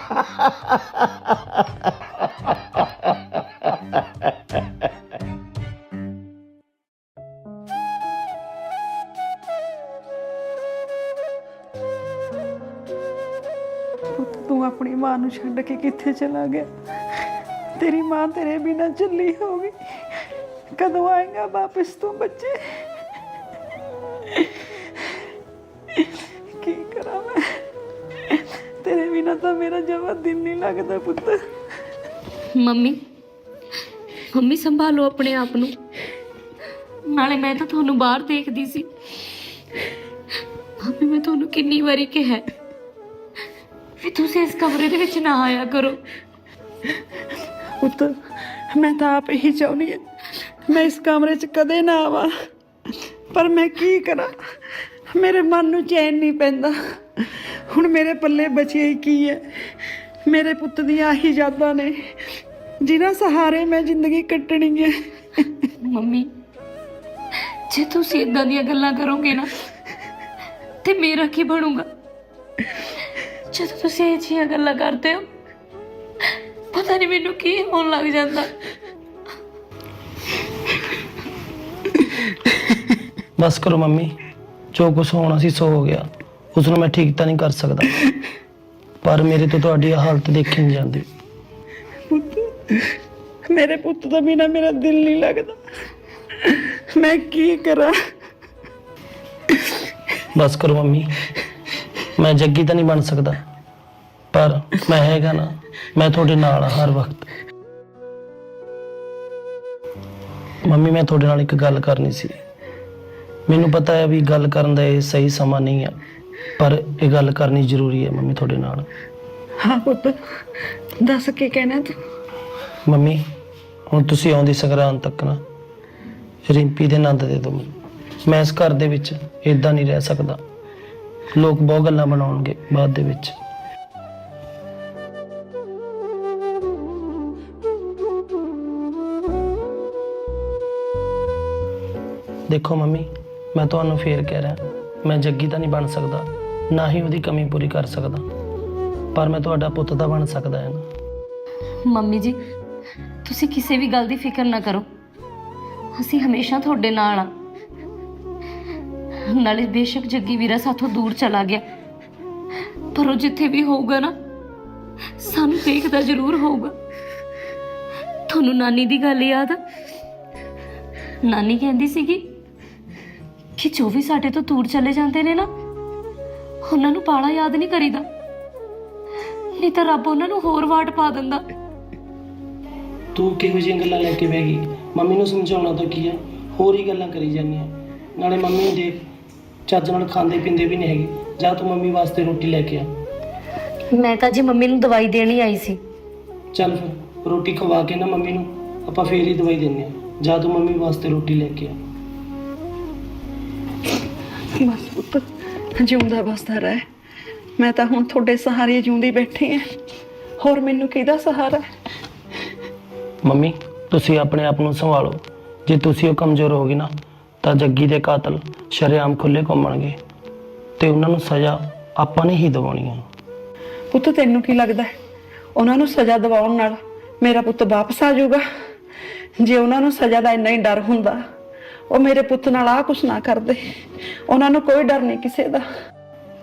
ਮਾਂ ਨੂੰ ਛੱਡ ਕੇ ਕਿੱਥੇ ਚਲਾ ਗਿਆ? ਤੇਰੀ ਮਾਂ ਤੇਰੇ ਬਿਨਾਂ ਚੱਲੀ ਹੋਗੀ ਕਦੋਂ ਆਏਗਾ ਵਾਪਸ ਤੂੰ ਬੱਚੇ? ਕੀ ਕਰਾਂ ਮੈਂ? ਤੇਰੇ ਬਿਨਾਂ ਤਾਂ ਮੇਰਾ ਜਮਾ ਦਿਨ ਨਹੀਂ ਲੱਗਦਾ ਪੁੱਤ। ਮੰਮੀ ਮੰਮੀ ਸੰਭਾਲੋ ਆਪਣੇ ਆਪ ਨੂੰ। ਨਾਲੇ ਮੈਂ ਤਾਂ ਤੁਹਾਨੂੰ ਬਾਹਰ ਦੇਖਦੀ ਸੀ। ਮੰਮੀ, ਮੈਂ ਤੁਹਾਨੂੰ ਕਿੰਨੀ ਵਾਰੀ ਕਿਹਾ ਵੀ ਤੁਸੀਂ ਇਸ ਕਮਰੇ ਦੇ ਵਿੱਚ ਨਾ ਆਇਆ ਕਰੋ। ਪੁੱਤ ਮੈਂ ਤਾਂ ਆਪ ਹੀ ਚਾਹੁੰਦੀ ਹਾਂ ਮੈਂ ਇਸ ਕਮਰੇ 'ਚ ਕਦੇ ਨਾ ਆਵਾਂ। ਪਰ ਮੈਂ ਕੀ ਕਰਾਂ? ਮੇਰੇ ਮਨ ਨੂੰ ਚੈਨ ਨਹੀਂ ਪੈਂਦਾ। ਹੁਣ ਮੇਰੇ ਪੱਲੇ ਬਚਿਆ ਹੀ ਕੀ ਹੈ? ਮੇਰੇ ਪੁੱਤ ਦੀਆਂ ਆਹੀ ਯਾਦਾਂ ਨੇ ਜਿਨ੍ਹਾਂ ਸਹਾਰੇ ਮੈਂ ਜ਼ਿੰਦਗੀ ਕੱਟਣੀ ਹੈ। ਮੰਮੀ ਜੇ ਤੁਸੀਂ ਇਦਾਂ ਦੀਆਂ ਗੱਲਾਂ ਕਰੋਗੇ ਨਾ ਤੇ ਮੇਰਾ ਕੀ ਬਣੂਗਾ? ਜਦੋਂ ਤੁਸੀਂ ਇਹ ਜਿਹੀਆਂ ਗੱਲਾਂ ਕਰਦੇ ਹੋ ਪਤਾ ਨਹੀਂ ਮੈਨੂੰ ਕੀ ਹੋਣ ਲੱਗ ਜਾਂਦਾ। ਬਸ ਕਰੋ ਮੰਮੀ ਜੋ ਕੁਝ ਹੋਣਾ ਸੀ ਸੋ ਹੋ ਗਿਆ। ਉਸ ਨੂੰ ਮੈਂ ਠੀਕ ਤਾਂ ਨਹੀਂ ਕਰ ਸਕਦਾ। ਪਰ ਮੇਰੇ ਤੋਂ ਤੁਹਾਡੀ ਇਹ ਹਾਲਤ ਦੇਖੀ ਨਹੀਂ ਜਾਂਦੀ। ਮੇਰੇ ਪੁੱਤ ਤੋਂ ਬਿਨਾ ਮੇਰਾ ਦਿਲ ਨਹੀਂ ਲੱਗਦਾ। ਮੈਂ ਕੀ ਕਰਾਂ? ਬਸ ਕਰੋ ਮੰਮੀ। ਮੈਂ ਜੱਗੀ ਤਾਂ ਨਹੀਂ ਬਣ ਸਕਦਾ। ਪਰ ਮੈਂ ਹੈਗਾ ਨਾ ਮੈਂ ਤੁਹਾਡੇ ਨਾਲ ਆ ਹਰ ਵਕਤ। ਮੰਮੀ ਮੈਂ ਤੁਹਾਡੇ ਨਾਲ ਇੱਕ ਗੱਲ ਕਰਨੀ ਸੀ। ਮੈਨੂੰ ਪਤਾ ਹੈ ਵੀ ਗੱਲ ਕਰਨ ਦਾ ਇਹ ਸਹੀ ਸਮਾਂ ਨਹੀਂ ਹੈ ਪਰ ਇਹ ਗੱਲ ਕਰਨੀ ਜ਼ਰੂਰੀ ਹੈ ਮੰਮੀ ਤੁਹਾਡੇ ਨਾਲ। ਹਾਂ ਪੁੱਤ ਦੱਸ ਕੀ ਕਹਿਣਾ ਤੂੰ? ਮੰਮੀ ਹੁਣ ਤੁਸੀਂ ਆਉਂਦੀ ਸੰਗਰਾਂਦ ਤੱਕ ਨਾ ਰਿੰਪੀ ਦੇ ਆਨੰਦ ਦੇ ਦਿਓ ਮੈਨੂੰ। ਮੈਂ ਇਸ ਘਰ ਦੇ ਵਿੱਚ ਇਦਾਂ ਨਹੀਂ ਰਹਿ ਸਕਦਾ। ਲੋਕ ਬਹੁਤ ਗੱਲਾਂ ਬਣਾਉਣਗੇ ਬਾਅਦ ਦੇ ਵਿੱਚ। ਦੇਖੋ ਮੰਮੀ, ਮੈਂ ਤੁਹਾਨੂੰ ਫੇਰ ਕਹਿ ਰਿਹਾ, ਮੈਂ ਜੱਗੀ ਤਾਂ ਨਹੀਂ ਬਣ ਸਕਦਾ, ਨਾ ਹੀ ਉਹਦੀ ਕਮੀ ਪੂਰੀ ਕਰ ਸਕਦਾ, ਪਰ ਮੈਂ ਤੁਹਾਡਾ ਪੁੱਤ ਤਾਂ ਬਣ ਸਕਦਾ ਹੈ ਮੰਮੀ ਜੀ, ਤੁਸੀਂ ਕਿਸੇ ਵੀ ਗੱਲ ਦੀ ਫਿਕਰ ਨਾ ਕਰੋ। ਅਸੀਂ ਹਮੇਸ਼ਾ ਤੁਹਾਡੇ ਨਾਲ ਆ। ਨਾਲੇ ਬੇਸ਼ੱਕ ਜੱਗੀ ਵੀਰਾ ਸਾਥੋਂ ਦੂਰ ਚਲਾ ਗਿਆ। ਪਰ ਉਹ ਜਿੱਥੇ ਵੀ ਹੋਊਗਾ ਨਾ, ਸਾਨੂੰ ਦੇਖਦਾ ਜ਼ਰੂਰ ਹੋਊਗਾ। ਤੁਹਾਨੂੰ ਨਾਨੀ ਦੀ ਗੱਲ ਯਾਦ ਆ? ਨਾਨੀ ਕਹਿੰਦੀ ਸੀਗੀ ਕਿ ਜੋ ਵੀ ਸਾਡੇ ਤੋਂ ਦੂਰ ਚਲੇ ਜਾਂਦੇ ਨੇ ਨਾ, ਉਹਨਾਂ ਨੂੰ ਪਾਲਾ ਯਾਦ ਨਹੀਂ ਕਰੀਦਾ। ਨਹੀਂ ਤਾਂ ਰੱਬ ਉਹਨਾਂ ਨੂੰ ਹੋਰ ਵਾਟ ਪਾ ਦਿੰਦਾ। ਤੂੰ ਕਿਹੋ ਜਿਹੀਆਂ ਗੱਲਾਂ ਲੈ ਕੇ ਬਹਿ ਗਈ? ਮੰਮੀ ਨੂੰ ਸਮਝਾਉਣਾ ਤਾਂ ਕੀ ਆ? ਹੋਰ ਹੀ ਗੱਲਾਂ ਕਰੀ ਜਾਂਦੀਆਂ ਨਾਲੇ ਮੰਮੀ ਨੂੰ ਦੇਖ ਚੱਜ ਨਾਲ ਖਾਂਦੇ ਪੀਂਦੇ ਵੀ ਨਹੀਂ ਹੈਗੇ। ਜਾ ਤੂੰ ਮੰਮੀ ਵਾਸਤੇ ਰੋਟੀ ਲੈ ਕੇ ਆ। ਮੈਂ ਤਾਂ ਜੀ ਮੰਮੀ ਨੂੰ ਦਵਾਈ ਦੇਣ ਹੀ ਆਈ ਸੀ। ਚੱਲ ਫਿਰ ਰੋਟੀ ਖਵਾ ਕੇ ਨਾ ਮੰਮੀ ਨੂੰ ਆਪਾਂ ਫੇਰ ਹੀ ਦਵਾਈ ਦਿੰਨੇ ਆ ਜਾ ਤੂੰ ਮੰਮੀ ਵਾਸਤੇ ਰੋਟੀ ਲੈ ਕੇ ਆ। ਬਸ ਪੁੱਤ ਜਿਉਂਦਾ ਬਸਦਾ ਰਹਿ। ਮੈਂ ਤਾਂ ਹੁਣ ਤੁਹਾਡੇ ਸਹਾਰੇ ਜਿਉਂਦੀ ਬੈਠੀ ਐ ਹੋਰ ਮੈਨੂੰ ਕਿਹਦਾ ਸਹਾਰਾ? ਮੰਮੀ ਤੁਸੀਂ ਆਪਣੇ ਆਪ ਨੂੰ ਸੰਭਾਲੋ। ਜੇ ਤੁਸੀਂ ਉਹ ਕਮਜ਼ੋਰ ਹੋਗੇ ਨਾ ਤਾਂ ਜੱਗੀ ਦੇ ਕਾਤਲ ਸ਼ਰੇਆਮ ਖੁੱਲੇ ਘੁੰਮਣਗੇ ਤੇ ਉਹਨਾਂ ਨੂੰ ਸਜ਼ਾ ਆਪਾਂ ਨੇ ਹੀ ਦਿਵਾਉਣੀ ਆ ਪੁੱਤ ਤੈਨੂੰ ਕੀ ਲੱਗਦਾ ਹੈ? ਉਹਨਾਂ ਨੂੰ ਸਜ਼ਾ ਦਿਵਾਉਣ ਨਾਲ ਮੇਰਾ ਪੁੱਤ ਵਾਪਸ ਆ ਜਾਊਗਾ? ਜੇ ਉਹਨਾਂ ਨੂੰ ਸਜ਼ਾ ਦਾ ਇੰਨਾ ਹੀ ਡਰ ਹੁੰਦਾ ਉਹ ਮੇਰੇ ਪੁੱਤ ਨਾਲ ਆ ਕੁਛ ਨਾ ਕਰਦੇ। ਉਹਨਾਂ ਨੂੰ ਕੋਈ ਡਰ ਨਹੀਂ ਕਿਸੇ ਦਾ।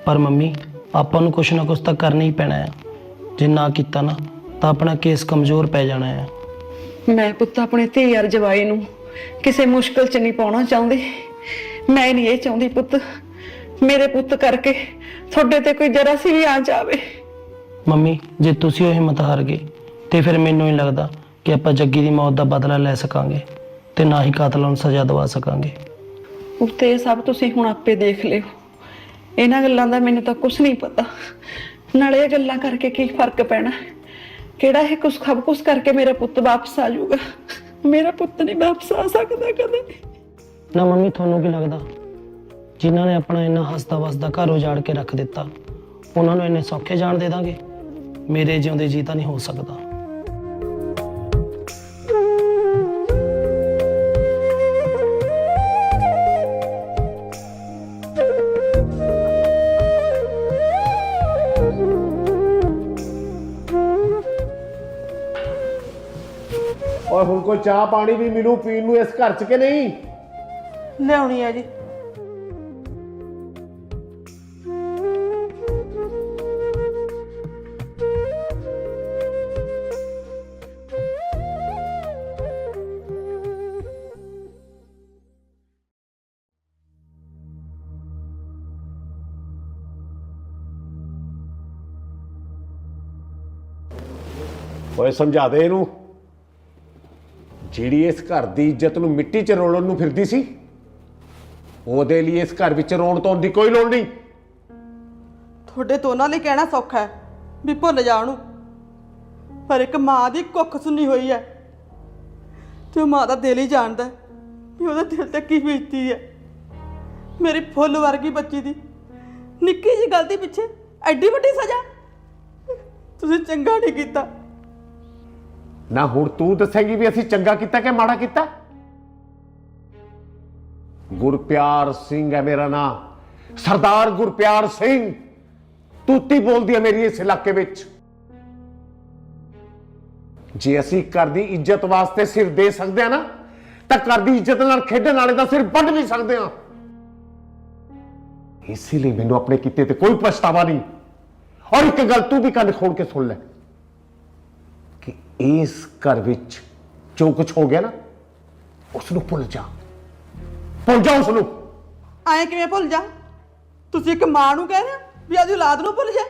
ਪਰ ਮੰਮੀ ਆਪਾਂ ਨੂੰ ਕੁਛ ਨਾ ਕੁਛ ਤਾਂ ਕਰਨਾ ਹੀ ਪੈਣਾ ਹੈ। ਜੇ ਨਾ ਕੀਤਾ ਨਾ ਤਾਂ ਆਪਣਾ ਕੇਸ ਕਮਜ਼ੋਰ ਪੈ ਜਾਣਾ ਹੈ। ਮੈਂ ਪੁੱਤ ਆਪਣੇ ਧੀ ਯਾਰ ਜਵਾਈ ਨੂੰ ਕਿਸੇ ਮੁਸ਼ਕਲ 'ਚ ਨਹੀਂ ਪਾਉਣਾ ਚਾਹੁੰਦੀ। ਮੈਂ ਨਹੀਂ ਇਹ ਚਾਹੁੰਦੀ ਪੁੱਤ। ਮੇਰੇ ਪੁੱਤ ਕਰਕੇ ਤੁਹਾਡੇ ਤੇ ਕੋਈ ਜਰਾ ਸੀ ਵੀ ਆ ਜਾਵੇ। ਮੰਮੀ ਜੇ ਤੁਸੀਂ ਉਹ ਹਿੰਮਤ ਹਾਰ ਗਏ ਤੇ ਫਿਰ ਮੈਨੂੰ ਨਹੀਂ ਲੱਗਦਾ ਕਿ ਆਪਾਂ ਜੱਗੀ ਦੀ ਮੌਤ ਦਾ ਬਦਲਾ ਲੈ ਸਕਾਂਗੇ ਤੇ ਨਾ ਹੀ ਕਾਤਲਾਂ ਨੂੰ ਸਜ਼ਾ ਦਵਾ ਸਕਾਂਗੇ। ਉੱਤੇ ਇਹ ਸਭ ਤੁਸੀਂ ਹੁਣ ਆਪੇ ਦੇਖ ਲਿਓ। ਇਹਨਾਂ ਗੱਲਾਂ ਦਾ ਮੈਨੂੰ ਤਾਂ ਕੁਝ ਨਹੀਂ ਪਤਾ। ਨਾਲੇ ਇਹ ਗੱਲਾਂ ਕਰਕੇ ਕੀ ਫ਼ਰਕ ਪੈਣਾ? ਕਿਹੜਾ ਇਹ ਕੁਛ ਖਬ ਕੁਛ ਕਰਕੇ ਮੇਰਾ ਪੁੱਤ ਵਾਪਸ ਆ ਜਾਊਗਾ? ਮੇਰਾ ਪੁੱਤ ਨਹੀਂ ਵਾਪਸ ਆ ਸਕਦਾ ਕਦੇ। ਨਾ ਮੰਮੀ, ਤੁਹਾਨੂੰ ਕੀ ਲੱਗਦਾ? ਜਿਨ੍ਹਾਂ ਨੇ ਆਪਣਾ ਇੰਨਾ ਹੱਸਦਾ ਵਸਦਾ ਘਰ ਉਜਾੜ ਕੇ ਰੱਖ ਦਿੱਤਾ, ਉਹਨਾਂ ਨੂੰ ਇੰਨੇ ਸੌਖੇ ਜਾਣ ਦੇ ਦਾਂਗੇ? ਮੇਰੇ ਜਿਉਂਦੇ ਜੀ ਤਾਂ ਨਹੀਂ ਹੋ ਸਕਦਾ। ਔਰ ਹੁਣ ਕੋਈ ਚਾਹ ਪਾਣੀ ਵੀ ਮਿਲੂ, ਪੀਣ ਨੂੰ ਇਸ ਘਰ 'ਚ ਕਿ ਨਹੀਂ? ਲਿਆਉਣੀ ਆ ਜੀ। ਓਏ, ਸਮਝਾ ਦੇ ਇਹਨੂੰ। ਜਿਹੜੀ ਇਸ ਘਰ ਦੀ ਇੱਜ਼ਤ ਨੂੰ ਮਿੱਟੀ 'ਚ ਰੋਲਣ ਨੂੰ ਫਿਰਦੀ ਸੀ ਉਹਦੇ ਲਈ ਇਸ ਘਰ ਵਿੱਚ ਰੋਣ ਤੋਂ ਦੀ ਕੋਈ ਲੋੜ ਨਹੀਂ। ਤੁਹਾਡੇ ਦੋਨਾਂ ਲਈ ਕਹਿਣਾ ਸੌਖਾ ਹੈ ਵੀ ਭੁੱਲ ਜਾ ਉਹਨੂੰ। ਪਰ ਇੱਕ ਮਾਂ ਦੀ ਕੁੱਖ ਸੁਣੀ ਹੋਈ ਹੈ ਤੇ ਉਹ ਮਾਂ ਦਾ ਦਿਲ ਹੀ ਜਾਣਦਾ ਹੈ ਵੀ ਉਹਦੇ ਦਿਲ ਤੇ ਕੀ ਬੀਤਦੀ ਹੈ। ਮੇਰੀ ਫੁੱਲ ਵਰਗੀ ਬੱਚੀ ਦੀ ਨਿੱਕੀ ਜਿਹੀ ਗਲਤੀ ਪਿੱਛੇ ਐਡੀ ਵੱਡੀ ਸਜ਼ਾ ਤੁਸੀਂ ਚੰਗਾ ਨਹੀਂ ਕੀਤਾ। ਨਾ ਹੁਣ ਤੂੰ ਦੱਸੇਂਗੀ ਵੀ ਅਸੀਂ ਚੰਗਾ ਕੀਤਾ ਕਿ ਮਾੜਾ ਕੀਤਾ? ਗੁਰਪਿਆਰ ਸਿੰਘ ਹੈ ਮੇਰਾ ਨਾਮ ਸਰਦਾਰ ਗੁਰਪਿਆਰ ਸਿੰਘ, ਤੂਤੀ ਬੋਲਦੀ ਹੈ ਮੇਰੀ ਇਸ ਇਲਾਕੇ ਵਿੱਚ। ਜੇ ਅਸੀਂ ਘਰ ਦੀ ਇੱਜ਼ਤ ਵਾਸਤੇ ਸਿਰ ਦੇ ਸਕਦੇ ਆ ਨਾ, ਤਾਂ ਘਰ ਦੀ ਇੱਜ਼ਤ ਨਾਲ ਖੇਡਣ ਵਾਲੇ ਦਾ ਸਿਰ ਵੱਢ ਵੀ ਸਕਦੇ ਆ ਇਸੇ ਲਈ ਮੈਨੂੰ ਆਪਣੇ ਕੀਤੇ ਤੇ ਕੋਈ ਪਛਤਾਵਾ ਨਹੀਂ। ਔਰ ਇੱਕ ਗੱਲ ਤੂੰ ਵੀ ਕੰਨ ਖੋਲ ਕੇ ਸੁਣ ਲੈ। ਕਿ ਇਸ ਘਰ ਵਿੱਚ ਜੋ ਕੁਝ ਹੋ ਗਿਆ ਨਾ ਉਸ ਨੂੰ ਭੁੱਲ ਜਾ। ਭੁੱਲ ਜਾ ਉਸ ਨੂੰ ਐਂ ਕਿਵੇਂ ਭੁੱਲ ਜਾ? ਤੁਸੀਂ ਇੱਕ ਮਾਂ ਨੂੰ ਕਹਿ ਰਹੇ ਹੋ ਵੀ ਆਦੀ ਔਲਾਦ ਨੂੰ ਭੁੱਲ ਜਾ?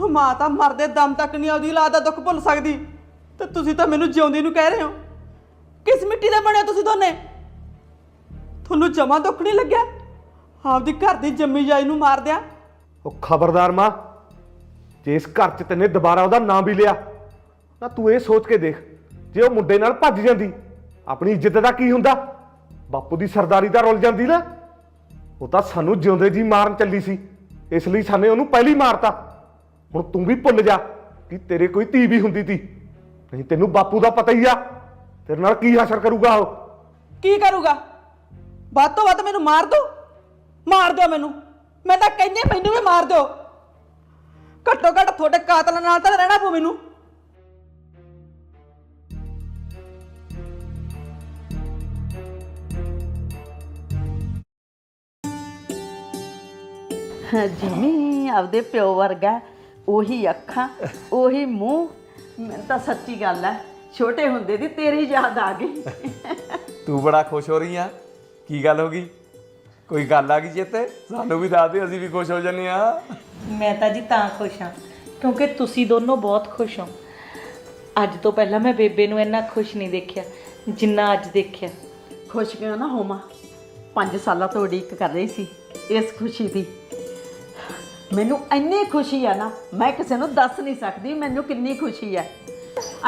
ਉਹ ਮਾਂ ਤਾਂ ਮਰਦੇ ਦਮ ਤੱਕ ਨਹੀਂ ਆਦੀ ਔਲਾਦ ਦਾ ਦੁੱਖ ਭੁੱਲ ਸਕਦੀ। ਤੇ ਤੁਸੀਂ ਤਾਂ ਮੈਨੂੰ ਜਿਉਂਦੀ ਨੂੰ ਕਹਿ ਰਹੇ ਹੋ। ਕਿਸ ਮਿੱਟੀ ਦੇ ਬਣੇ ਹੋ ਤੁਸੀਂ ਦੋਨੇ? ਤੁਹਾਨੂੰ ਜਮਾ ਦੁੱਖ ਨਹੀਂ ਲੱਗਿਆ? ਆਪਦੀ ਘਰ ਦੀ ਜੰਮੀ ਜਾਈ ਨੂੰ ਮਾਰ ਦਿਆ ਉਹ ਖਬਰਦਾਰ ਮਾਂ ਜੇ ਇਸ ਘਰ 'ਚ ਤੈਨੇ ਦੁਬਾਰਾ ਉਹਦਾ ਨਾਮ ਵੀ ਲਿਆ ਤਾਂ ਤੂੰ ਇਹ ਸੋਚ ਕੇ ਦੇਖ ਜੇ ਉਹ ਮੁੰਡੇ ਨਾਲ ਭੱਜ ਜਾਂਦੀ ਆਪਣੀ ਇੱਜ਼ਤ ਦਾ ਕੀ ਹੁੰਦਾ? ਬਾਪੂ ਦੀ ਸਰਦਾਰੀ ਤਾਂ ਰੁੱਲ ਜਾਂਦੀ ਨਾ। ਉਹ ਤਾਂ ਸਾਨੂੰ ਜਿਉਂਦੇ ਜੀ ਮਾਰਨ ਚੱਲੀ ਸੀ। ਇਸ ਲਈ ਸਾਨੇ ਉਹਨੂੰ ਪਹਿਲੀ ਮਾਰਤਾ। ਹੁਣ ਤੂੰ ਵੀ ਭੁੱਲ ਜਾ ਕਿ ਤੇਰੇ ਕੋਈ ਧੀ ਵੀ ਹੁੰਦੀ ਤੀ। ਨਹੀਂ, ਤੈਨੂੰ ਬਾਪੂ ਦਾ ਪਤਾ ਹੀ ਆ। ਤੇਰੇ ਨਾਲ ਕੀ ਅਸਰ ਕਰੂਗਾ ਉਹ? ਕੀ ਕਰੂਗਾ? ਵੱਧ ਤੋਂ ਵੱਧ ਮੈਨੂੰ ਮਾਰ ਦੋ। ਮਾਰ ਦਿਓ ਮੈਨੂੰ। ਮੈਂ ਤਾਂ ਕਹਿੰਦੀ ਹਾਂ, ਮੈਨੂੰ ਵੀ ਮਾਰ ਦਿਓ। ਘੱਟੋ ਘੱਟ ਤੁਹਾਡੇ ਕਾਤਲ ਨਾਲ ਤਾਂ ਰਹਿਣਾ ਪਊ ਮੈਨੂੰ। ਜਮੀ ਆਪਦੇ ਪਿਓ ਵਰਗਾ ਉਹੀ ਅੱਖਾਂ ਉਹੀ ਮੂੰਹ। ਮੈਨੂੰ ਤਾਂ ਸੱਚੀ ਗੱਲ ਹੈ ਛੋਟੇ ਹੁੰਦੇ ਦੀ ਤੇਰੀ ਯਾਦ ਆ ਗਈ। ਤੂੰ ਬੜਾ ਖੁਸ਼ ਹੋ ਰਹੀ ਆ? ਕੀ ਗੱਲ ਹੋ ਗਈ? ਕੋਈ ਗੱਲ ਆ ਗਈ ਚੇਤੇ? ਸਾਨੂੰ ਵੀ ਦੱਸ ਦੇ ਅਸੀਂ ਵੀ ਖੁਸ਼ ਹੋ ਜੰਨੇ ਆ। ਮੈਂ ਤਾਂ ਜੀ ਤਾਂ ਖੁਸ਼ ਹਾਂ ਕਿਉਂਕਿ ਤੁਸੀਂ ਦੋਨੋਂ ਬਹੁਤ ਖੁਸ਼ ਹੋ। ਅੱਜ ਤੋਂ ਪਹਿਲਾਂ ਮੈਂ ਬੇਬੇ ਨੂੰ ਇੰਨਾ ਖੁਸ਼ ਨਹੀਂ ਦੇਖਿਆ ਜਿੰਨਾ ਅੱਜ ਦੇਖਿਆ। ਖੁਸ਼ ਕਿਉਂ ਨਾ ਹੋਵਾਂ? 5 ਸਾਲਾਂ ਤੋਂ ਉਡੀਕ ਕਰ ਰਹੀ ਸੀ ਇਸ ਖੁਸ਼ੀ ਦੀ। ਮੈਨੂੰ ਇੰਨੀ ਖੁਸ਼ੀ ਆ ਨਾ ਮੈਂ ਕਿਸੇ ਨੂੰ ਦੱਸ ਨਹੀਂ ਸਕਦੀ ਮੈਨੂੰ ਕਿੰਨੀ ਖੁਸ਼ੀ ਹੈ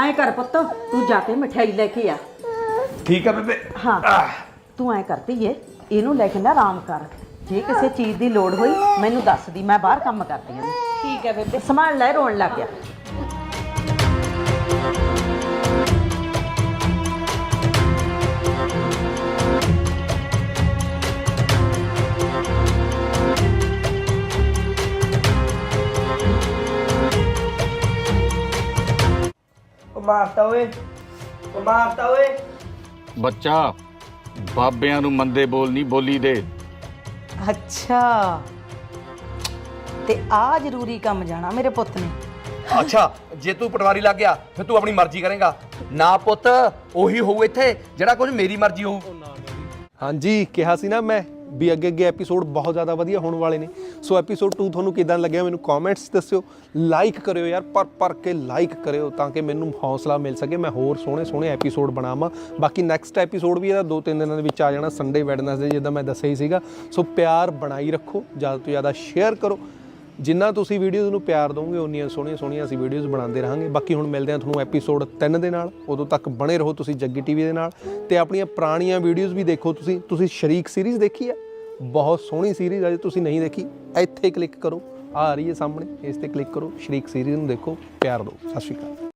ਐਂ ਕਰ ਪੁੱਤ ਤੂੰ ਜਾ ਕੇ ਮਠਿਆਈ ਲੈ ਕੇ ਆ। ਠੀਕ ਆ ਬੇਬੇ। ਹਾਂ ਤੂੰ ਐਂ ਕਰਦੀ ਏ ਇਹਨੂੰ ਲੈ ਕੇ ਨਾ ਆਰਾਮ ਕਰ। ਜੇ ਕਿਸੇ ਚੀਜ਼ ਦੀ ਲੋੜ ਹੋਈ ਮੈਨੂੰ ਦੱਸ ਦੀ ਮੈਂ ਬਾਹਰ ਕੰਮ ਕਰਦੀ ਹਾਂ। ਠੀਕ ਹੈ ਬੇਬੇ। ਸੰਭਾਲ ਲੈ ਰੋਣ ਲੱਗ ਗਿਆ। ਮਾਰਤਾ ਓਏ। ਉਹ ਮਾਰਤਾ ਓਏ। ਬੱਚਾ ਬਾਬਿਆਂ ਨੂੰ ਮੰਦੇ ਬੋਲ ਨਹੀਂ ਬੋਲੀ ਦੇ। ਅੱਛਾ। ਤੇ ਆ ਜ਼ਰੂਰੀ ਕੰਮ ਜਾਣਾ ਮੇਰੇ ਪੁੱਤ ਨੇ। ਅੱਛਾ ਜੇ ਤੂੰ ਪਟਵਾਰੀ ਲੱਗ ਗਿਆ ਫਿਰ ਤੂੰ ਆਪਣੀ ਮਰਜ਼ੀ ਕਰੇਗਾ। ਨਾ ਪੁੱਤ ਉਹੀ ਹੋਊ ਇੱਥੇ ਜਿਹੜਾ ਕੁਝ ਮੇਰੀ ਮਰਜ਼ੀ ਹੋਊ। ਹਾਂਜੀ ਕਿਹਾ ਸੀ ਨਾ ਮੈਂ। ਵੀ ਅੱਗੇ ਅੱਗੇ ਐਪੀਸੋਡ ਬਹੁਤ ਜ਼ਿਆਦਾ ਵਧੀਆ ਹੋਣ ਵਾਲੇ ਨੇ। ਸੋ ਐਪੀਸੋਡ 2 ਤੁਹਾਨੂੰ ਕਿਦਾਂ ਲੱਗਿਆ ਮੈਨੂੰ ਕਮੈਂਟਸ ਦੱਸਿਓ। ਲਾਈਕ ਕਰਿਓ ਯਾਰ, ਪਰ ਪਰ ਕੇ ਲਾਈਕ ਕਰਿਓ ਤਾਂ ਕਿ ਮੈਨੂੰ ਹੌਸਲਾ ਮਿਲ ਸਕੇ। ਮੈਂ ਹੋਰ ਸੋਹਣੇ ਸੋਹਣੇ ਐਪੀਸੋਡ ਬਣਾਵਾਂ। ਬਾਕੀ ਨੈਕਸਟ ਐਪੀਸੋਡ ਵੀ ਇਹਦਾ ਦੋ ਤਿੰਨ ਦਿਨਾਂ ਦੇ ਵਿੱਚ ਆ ਜਾਣਾ ਸੰਡੇ ਵੈਡਨਸਡੇ ਜਿੱਦਾਂ ਮੈਂ ਦੱਸਿਆ ਹੀ ਸੀਗਾ। ਸੋ ਪਿਆਰ ਬਣਾਈ ਰੱਖੋ, ਜ਼ਿਆਦਾ ਤੋਂ ਜ਼ਿਆਦਾ ਸ਼ੇਅਰ ਕਰੋ। ਜਿੰਨਾ ਤੁਸੀਂ ਵੀਡੀਓਜ਼ ਨੂੰ ਪਿਆਰ ਦੋਗੇ ਉਨੀਆਂ ਸੋਹਣੀਆਂ ਸੋਹਣੀਆਂ ਅਸੀਂ ਵੀਡੀਓਜ਼ ਬਣਾਉਂਦੇ ਰਹਾਂਗੇ। ਬਾਕੀ ਹੁਣ ਮਿਲਦੇ ਹਾਂ ਤੁਹਾਨੂੰ ਐਪੀਸੋਡ 3 ਦੇ ਨਾਲ। ਉਦੋਂ ਤੱਕ ਬਣੇ ਰਹੋ ਤੁਸੀਂ ਜੱਗੀ ਟੀਵੀ ਦੇ ਨਾਲ। ਤੇ ਆਪਣੀਆਂ ਪੁਰਾਣੀਆਂ ਵੀਡੀਓਜ਼ ਵੀ ਦੇਖੋ ਤੁਸੀਂ। ਤੁਸੀਂ ਸ਼ਰੀਕ ਸੀਰੀਜ਼ ਦੇਖੀ ਹੈ ਬਹੁਤ ਸੋਹਣੀ ਸੀਰੀਜ਼ ਹੈ ਜੇ ਤੁਸੀਂ ਨਹੀਂ ਦੇਖੀ, ਇੱਥੇ ਕਲਿੱਕ ਕਰੋ। ਆ ਰਹੀ ਹੈ ਸਾਹਮਣੇ, ਇਸ ਤੇ ਕਲਿੱਕ ਕਰੋ। ਸ਼ਰੀਕ ਸੀਰੀਜ਼ ਨੂੰ ਦੇਖੋ, ਪਿਆਰ ਦਿਓ। ਸਤਿ ਸ਼੍ਰੀ ਅਕਾਲ।